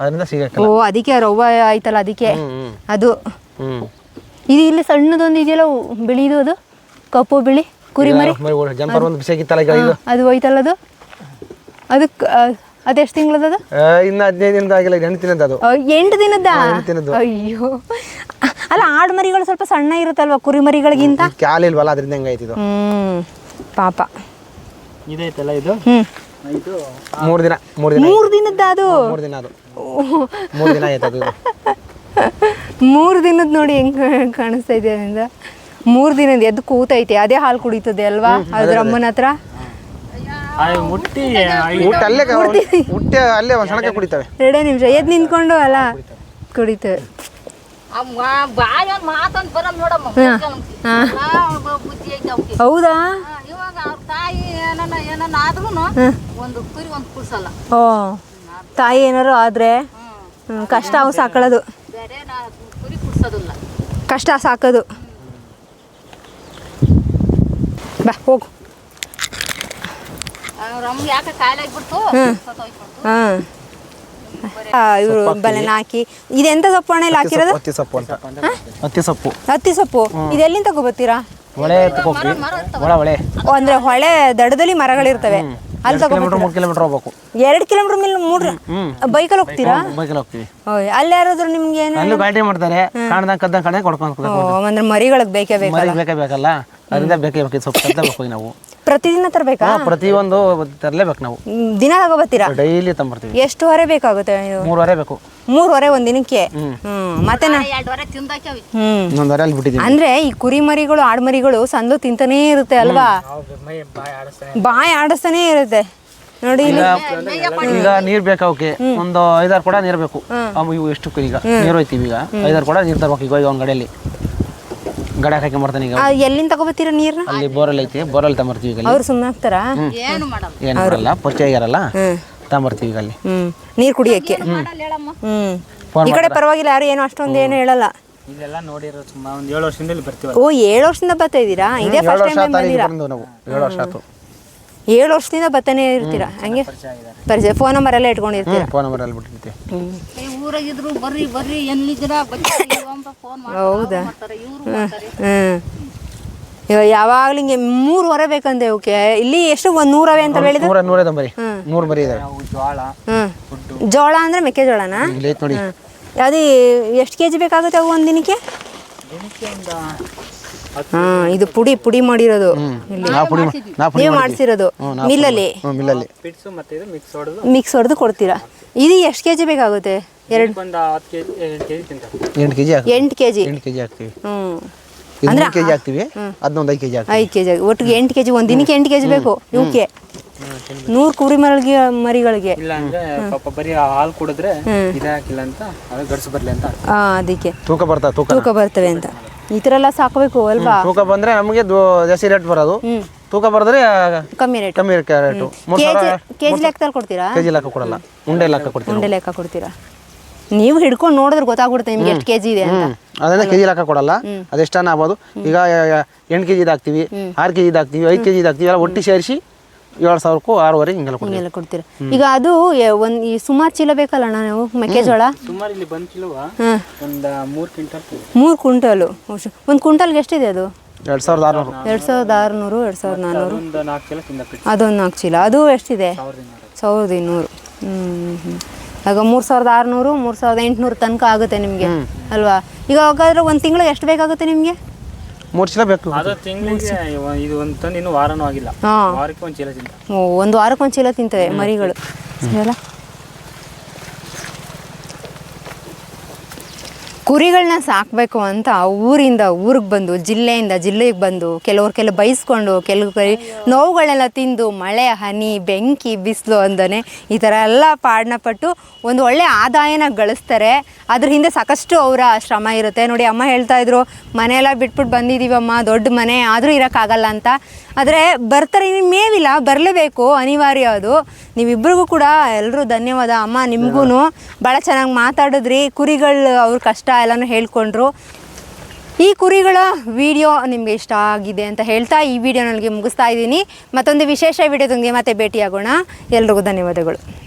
ಅದರಿಂದ ಸಿಗಕ್ಕೆ ಓ ಅದಕ್ಕೆ ರವ್ವ ಐತಲ್ಲ ಅದಕ್ಕೆ? ಅದು. ಇದು ಇಲ್ಲಿ ಸಣ್ಣದೊಂದು ಇದೆಯಲ್ಲ ಬಿಳಿದು ಅದು? ಕಪ್ಪು ಬಿಳಿ ಕುರಿ ಮರಿ? ಅದು. ಹೋಯ್ತಲ್ಲ ಅದು? ಅದಕ್ಕೆ ಅದೆಷ್ಟು ತಿಂಗಳದ ಇನ್ನು ಹದಿನೈದು ದಿನದ ಆಗಿಲ್ಲ ಎಂಟು ದಿನದ ಅದು. ಎಂಟು ದಿನದ. ಅಯ್ಯೋ. ಅಲ್ಲ ಆಡು ಮರಿಗಳು ಸ್ವಲ್ಪ ಸಣ್ಣ ಇರುತ್ತಲ್ವಾ ಕುರಿ ಮರಿಗಳಿಗಿಂತ? ಕ್ಯಾಲಿಲ್ವಲ್ಲ ಅದರಿಂದ ಹೆಂಗೈತಿ ಇದು? ಹ್ಮ್ ಪಾಪ. ಇದೈತಲ್ಲ ಇದು? ಇದು ಮೂರು ದಿನ ಮೂರು ದಿನ ಮೂರು ದಿನದ ಅದು? ಮೂರು ದಿನ ಅದು. ಮೂರು ದಿನ ಆಯ್ತು ಅದು. ಮೂರು ದಿನದ ನೋಡಿ ಹೆಂಗ್ ಕಾಣಿಸ್ತಾ ಇದೆ ಅದರಿಂದ ಮೂರು ದಿನದ ಎದ್ದು ಕೂತೈತೆ ಅದೇ ಹಾಲು ಕುಡಿತದೆ ಅಲ್ವಾ? ಅದ್ರ ಅಮ್ಮನ ಹತ್ರ? ಆ ಮುಟ್ಟಿ ಊಟ ಅಲ್ಲೇ ಊಟ ಅಲ್ಲೇ ಒಂದು ಸಣಕ್ಕೆ ಕುಡಿತವೆ. ಎರಡೇ ನಿಮಿಷ. ಎದ್ದು ನಿಂತ್ಕೊಂಡು ಅಲ್ಲ? ಕುಡಿತವೆ. ಹೌದಾ? ಹಾ, ತಾಯಿ ಏನನ್ನ ಏನನ್ನ ಆದ್ರೂ ಒಂದು ಕುರಿ ಒಂದು ಕುಡ್ಸಲ್ಲ. ಓ ತಾಯಿ ಏನಾರು ಆದ್ರೆ ಕಷ್ಟ ಅವು ಸಾಕೊಳ್ಳೋದು ಕುರಿ ಕುಡ್ಸೋದಿಲ್ಲ ಕಷ್ಟ ಸಾಕೋದು. ಬಾ ಹೋಗು. ಯಾಕೆ ಕಾಯಿಲೆ ಆಗ್ಬಿಡ್ತು? ಸತ್ತೋಯ್ತು. ಹಾಂ. ಇವರು ಬಲೆನ ಹಾಕಿ. ಇದೆಂತ ಸೊಪ್ಪು ಹಣ ಇಲ್ಲಿ ಹಾಕಿರೋದು? ಹತ್ತಿ ಸೊಪ್ಪು ಅಂತ. ಹತ್ತಿ ಸೊಪ್ಪು. ಹತ್ತಿ ಸೊಪ್ಪು. ಇದೆಲ್ಲಿಂದ ತಗೋಬತ್ತೀರಾ? ಓ ಅಂದ್ರೆ ಹೊಳೆ ದಡದಲ್ಲಿ ಮರಗಳಿರ್ತವೆ. ಅಲ್ಲಿ ಕಿಲೋಮೀಟರ್ ಮೂರು ಕಿಲೋಮೀಟರ್ ಹೋಗ್ಬೇಕು. ಎರಡು ಕಿಲೋಮೀಟರ್ ಮೇಲೆ ಮೂರು ಬೈಕಲ್ಲಿ ಹೋಗ್ತೀರಾ? ಬೈಕಲ್ಲಿ ಹೋಗ್ತೀವಿ. ಓಯ್ ಅಲ್ಲಿ ಯಾರಾದ್ರೂ ನಿಮ್ಗೆ ಏನು ಅಲ್ಲೂ ಬ್ಯಾಟಿ ಮಾಡ್ತಾರೆ. ಕಾಣ್ದಂಗೆ ಕದ್ದಂಗೆ ಕಡೆ ಕೊಡ್ಕೊಂಡು ಅಂದ್ರೆ ಮರಿಗಳಿಗೆ ಬೇಕೇ ಬೇಕು ಮರಿಗೆ ಬೇಕೇ ಬೇಕಲ್ಲ? ಅದರಿಂದ ಬೇಕೇ ಬೇಕು ಸ್ವಲ್ಪ ಸೊಪ್ಪು ಬೇಕು ಹೋಗಿ ನಾವು. ಪ್ರತಿದಿನ ತರಬೇಕಾ? ಪ್ರತಿ ಪ್ರತಿಯೊಂದು ತರಲೇಬೇಕು ನಾವು. ದಿನ ತಗೋಬತ್ತೀರಾ ಡೈಲಿ ತಂಬರ್ತೀವಿ. ಎಷ್ಟು ಹೊರೆ ಬೇಕಾಗುತ್ತೆ ಮೂರುವರೆ ಬೇಕು. ಮೂರುವರೆ ಒಂದ್ ದಿನಕ್ಕೆ? ಹ್ಮ್. ಮತ್ತೆ ನಾ ಎರಡು ವಾರ ತಿಂದಾಕ್ಯಾವಿ ಹ್ಮ್. ವರೆ ಅಲ್ಲಿ ಅಂದ್ರೆ ಈ ಕುರಿ ಮರಿಗಳು ಆಡ್ಮರಿಗಳು ಸಂದು ತಿಂತಾನೇ ಇರುತ್ತೆ ಅಲ್ವಾ? ಬಾಯ್ ಆಡಿಸ್ತಾನೆ ಇರುತ್ತೆ. ನೋಡಿ ಇಲ್ಲಿ. ಈಗ ನೀರ್ ಬೇಕು ಅವಕ್ಕೆ ಒಂದು ಐದಾರು ಕೊಡ ನೀರ್ ಬೇಕು. ಅವು ಇವು ಎಷ್ಟು ಈಗ. ನೀರು ಹೋಯ್ತೀವಿ ಈಗ. ಐದಾರು ಕೊಡ ನೀರ್ ತರ್ಬೇಕು ಈಗ ಒಂದ್ ಗಡಿಯಲ್ಲಿ ಗಡೆ ಹಾಕಿ ಮಾಡ್ತಾನೆ ಈಗ ಎಲ್ಲಿಂದ ತಗೋಬತ್ತೀರ ನೀರ್ನ? ಅಲ್ಲಿ ಬೋರಲ್ ಐತಿ ಬೋರಲ್ ತಮರ್ತೀವಿ ಈಗ ಅಲ್ಲಿ. ಅವ್ರು ಸುಮ್ಮನೆ ಆಗ್ತಾರ ಏನು ಮಾಡಲ್ಲ. ಪರಿಚಯ ಆಗಿರಲ್ಲ ತಮರ್ತೀವಿ ಈಗ ಅಲ್ಲಿ. ಹ್ಮ್. ನೀರ್ ಕುಡಿಯಕ್ಕೆ. ಹ್ಮ್. ಈ ಕಡೆ ಪರವಾಗಿಲ್ಲ ಯಾರು ಏನು ಅಷ್ಟೊಂದು ಏನು ಹೇಳಲ್ಲ. ಇದೆಲ್ಲ ನೋಡಿರೋ ಸುಮ್ಮನೆ ಒಂದು ಏಳು ವರ್ಷದಿಂದ ಇಲ್ಲಿ ಬರ್ತೀವಿ ಓ ಏಳು ವರ್ಷದಿಂದ ಬರ್ತಾ ಇದ್ದೀರಾ ಇದೇ ಫಸ್ಟ್ ವರ್ಷ ಟೈಮ್ ಬಂದಿರಾ? ನಾವು. ಏಳು ವರ್ಷ ಆಯ್ತು ಏಳು ವರ್ಷದಿಂದ ಬತ್ತನೆ ಇರ್ತೀರಾ? ಹಂಗೆ ಪರಿಚಯ ಫೋನ್ ನಂಬರ್ ಎಲ್ಲ ಇಟ್ಕೊಂಡಿರ್ತೀರಾ? ಫೋನ್ ನಂಬರ್ ಅಲ್ಲಿ ಬಿಟ್ಟಿರ್ತೀವಿ. ಊರಾಗಿದ್ರು ಬರ್ರಿ ಬರ್ರಿ ಎಲ್ಲಿದ್ದೀರಾ? ಬರ್ರಿ ಅಂತ ಫೋನ್ ಹೌದಾ? ಮಾಡ್ತಾರೆ ಇವ್ರು ಮಾಡ್ತಾರೆ. ಹ್ಮ್. ಇವಾಗ ಯಾವಾಗ್ಲೂ ಹಿಂಗೆ ಮೂರುವರೆ ಬೇಕಂತೆ ಓಕೆ? ಇಲ್ಲಿ ಎಷ್ಟು ಒಂದು ನೂರವೇ ಅಂತ ಹೇಳಿದ್ರೆ ನೂರ ನೂರ ಬರಿ ನೂರು ಬರಿ ಜೋಳ ಜೋಳ ಅಂದ್ರೆ ಮೆಕ್ಕೆಜೋಳನಾ? ನೋಡಿ. ಅದು ಎಷ್ಟು ಕೆ ಜಿ ಬೇಕಾಗುತ್ತೆ ಅವು ಒಂದು ದಿನಕ್ಕೆ? ದಿನಕ್ಕೆ ಒಂದು ಹಾಂ ಇದು ಪುಡಿ ಪುಡಿ ಮಾಡಿರೋದು. ಇಲ್ಲಿ. ನಾವು ಪುಡಿ ನಾವು ಪುಡಿ ನೀವು ಮಾಡಿಸಿರೋದು. ಮಿಲ್ಲಲ್ಲಿ. ಹ್ಞೂ ಮಿಲ್ಲಲ್ಲಿ. ಪಿಟ್ಸು ಮತ್ತೆ ಇದು ಮಿಕ್ಸ್ ಹೊಡೆದು. ಮಿಕ್ಸ್ ಹೊಡೆದು ಕೊಡ್ತೀರಾ? ಇದು ಎಷ್ಟು ಕೆಜಿ ಬೇಕಾಗುತ್ತೆ? ಎರಡು ಒಂದು ಹತ್ತು ಕೆ ಜಿ ಎಂಟು ಕೆ ಜಿ ತಿಂತಾರೆ. ಎಂಟು ಕೆ ಜಿ ಹಾಕ್ತೀವಿ. ಎಂಟು ಕೆ ಜಿ ಎಂಟು ಕೆ ಜಿ ಹಾಕ್ತೀವಿ. ಹ್ಞೂ ಇದು ಮೂರು ಕೆ ಜಿ ಹಾಕ್ತೀವಿ. ಅದನ್ನೊಂದು ಐದು ಕೆ ಜಿ ಹಾಕ್ತೀವಿ. ಐದು ಕೆ ಒಟ್ಟಿಗೆ ಎಂಟು ಕೆ ಜಿ ಒಂದು ದಿನಕ್ಕೆ ಎಂಟು ಕೆ ಜಿ ಬೇಕು ಇವಕ್ಕೆ ನೂರು ಕುರಿ ಮರಳಿಗೆ ಮರಿಗಳಿಗೆ. ಇಲ್ಲ ಅಂದ್ರೆ ಪಾಪ ಬರೀ ಹಾಲು ಕುಡಿದ್ರೆ ಇದೇ ಹಾಕಿಲ್ಲ ಅಂತ ಅದು ಗಡ್ಸು ಬರ್ಲಿ ಅಂತ ಹಾಂ ಅದಕ್ಕೆ. ತೂಕ ಬರ್ತಾ ತೂಕ. ತೂಕ ಬರ್ತವೆ ಅಂತ. ಈ ತರ ಎಲ್ಲ ಸಾಕಬೇಕು ಅಲ್ವಾ? ತೂಕ ಬಂದ್ರೆ ನಮಗೆ ಜಾಸ್ತಿ ರೇಟ್ ಬರೋದು. ತೂಕ ಬರೆದ್ರೆ ಕಮ್ಮಿ ರೇಟ್ ಕಮ್ಮಿ ರೇಟು ಕೆಜಿ ಲೆಕ್ಕದಲ್ಲಿ ಕೊಡ್ತೀರಾ? ಕೆಜಿ ಲೆಕ್ಕ ಕೊಡಲ್ಲ. ಉಂಡೆ ಲೆಕ್ಕ ಕೊಡ್ತೀರಾ ಉಂಡೆ ಲೆಕ್ಕ ಕೊಡ್ತೀರಾ? ನೀವು ಹಿಡ್ಕೊಂಡು ನೋಡಿದ್ರೆ ಗೊತ್ತಾಗ್ಬಿಡುತ್ತೆ ನಿಮ್ಗೆ ಎಷ್ಟು ಕೆಜಿ ಇದೆ ಅಂತ. ಅದನ್ನ ಕೆಜಿ ಲೆಕ್ಕ ಕೊಡಲ್ಲ. ಅದೆಷ್ಟನ್ನ ಆಗ್ಬೋದು. ಈಗ ಎಂಟು ಕೆಜಿ ಇದಾಗ್ತೀವಿ ಹಾಕ್ತೀವಿ ಆರು ಕೆಜಿ ಇದಾಗ್ತೀವಿ ಹಾಕ್ತೀವಿ ಐದು ಕೆಜಿ ಇದಾಗ್ತೀವಿ ಹಾಕ್ತೀವಿ ಎಲ್ಲ ಒಟ್ಟಿ ಸೇರಿಸಿ ಏಳು ಸಾವಿರಕ್ಕೂ ಆರೂವರೆ ಹಿಂಗೆಲ್ಲ ಕೊಡ್ತೀವಿ. ಹಿಂಗೆಲ್ಲ ಕೊಡ್ತೀರಾ? ಈಗ ಅದು ಒಂದು ಈ ಸುಮಾರು ಚೀಲ ಬೇಕಲ್ಲ ಅಣ್ಣ ನೀವು? ಮೆಕ್ಕೆಜೋಳ? ಸುಮಾರು ಇಲ್ಲಿ ಬಂದು ಕಿಲೋ ಹಾಂ. ಒಂದು ಮೂರು ಕ್ವಿಂಟಲ್ ಮೂರು ಕ್ವಿಂಟಲು. ಒಂದು ಕ್ವಿಂಟಲ್ಗೆ ಎಷ್ಟಿದೆ ಅದು? ಎರಡು ಸಾವಿರದ ಆರುನೂರು. ಎರಡು ಸಾವಿರದ ಆರುನೂರು ಎರಡು ಸಾವಿರದ ನಾನ್ನೂರು ಒಂದು ನಾಲ್ಕು ಕಿಲೋ ತಿಂದ ಪಿಟ್ ಅದೊಂದು ನಾಲ್ಕು ಚೀಲ. ಅದು ಎಷ್ಟಿದೆ? ಸಾವಿರದ ಇನ್ನೂರು. ಹ್ಞೂ ಆಗ ಮೂರು ಸಾವಿರದ ಆರುನೂರು ಮೂರು ಸಾವಿರದ ಎಂಟುನೂರು ತನಕ ಆಗುತ್ತೆ ನಿಮಗೆ. ಅಲ್ವಾ? ಈಗ ಹಾಗಾದ್ರೆ ಒಂದು ತಿಂಗಳು ಎಷ್ಟು ಬೇಕಾಗುತ್ತೆ ನಿಮಗೆ? ಮೂರು ಚೀಲ ಬೇಕು ಅದು ತಿಂಗಳಿಗೆ ಇದು ಒಂದು ತಂದು ಇನ್ನೂ ವಾರನೂ ಆಗಿಲ್ಲ. ಹಾಂ. ವಾರಕ್ಕೆ ಒಂದು ಚೀಲ ತಿಂತ ಒಂದು ವಾರಕ್ಕೆ ಒಂದು ಚೀಲ ತಿಂತವೆ ಮರಿಗಳು. ಸರಿಯಲ್ಲ? ಕುರಿಗಳನ್ನ ಸಾಕಬೇಕು ಅಂತ ಊರಿಂದ ಊರಿಗೆ ಬಂದು ಜಿಲ್ಲೆಯಿಂದ ಜಿಲ್ಲೆಗೆ ಬಂದು ಕೆಲವ್ರು ಕೆಲವು ಬೈಸ್ಕೊಂಡು ಕೆಲವು ಕೈ ನೋವುಗಳನ್ನೆಲ್ಲ ತಿಂದು ಮಳೆ ಹನಿ ಬೆಂಕಿ ಬಿಸಿಲು ಅಂದನೆ ಈ ಥರ ಎಲ್ಲ ಪಾಡನ ಪಟ್ಟು ಒಂದು ಒಳ್ಳೆ ಆದಾಯನ ಗಳಿಸ್ತಾರೆ. ಅದ್ರ ಹಿಂದೆ ಸಾಕಷ್ಟು ಅವರ ಶ್ರಮ ಇರುತ್ತೆ. ನೋಡಿ ಅಮ್ಮ ಹೇಳ್ತಾ ಇದ್ರು ಮನೆಯೆಲ್ಲ ಬಿಟ್ಬಿಟ್ಟು ಬಂದಿದ್ದೀವಮ್ಮ ದೊಡ್ಡ ಮನೆ ಆದರೂ ಇರೋಕ್ಕಾಗಲ್ಲ ಅಂತ. ಆದರೆ ಬರ್ತಾರೆ ಇನ್ನು ಮೇವಿಲ್ಲ ಬರಲೇಬೇಕು ಅನಿವಾರ್ಯ ಅದು. ನೀವಿಬ್ರಿಗೂ ಕೂಡ ಎಲ್ಲರೂ ಧನ್ಯವಾದ. ಅಮ್ಮ ನಿಮಗೂ ಭಾಳ ಚೆನ್ನಾಗಿ ಮಾತಾಡಿದ್ರಿ. ಕುರಿಗಳು ಅವ್ರ ಕಷ್ಟ ಎಲ್ಲನೂ ಹೇಳ್ಕೊಂಡ್ರು. ಈ ಕುರಿಗಳ ವಿಡಿಯೋ ನಿಮಗೆ ಇಷ್ಟ ಆಗಿದೆ ಅಂತ ಹೇಳ್ತಾ ಈ ವಿಡಿಯೋ ನನಗೆ ಮುಗಿಸ್ತಾ ಇದ್ದೀನಿ. ಮತ್ತೊಂದು ವಿಶೇಷ ವಿಡಿಯೋದೊಂದಿಗೆ ಮತ್ತೆ ಭೇಟಿಯಾಗೋಣ. ಎಲ್ರಿಗೂ ಧನ್ಯವಾದಗಳು.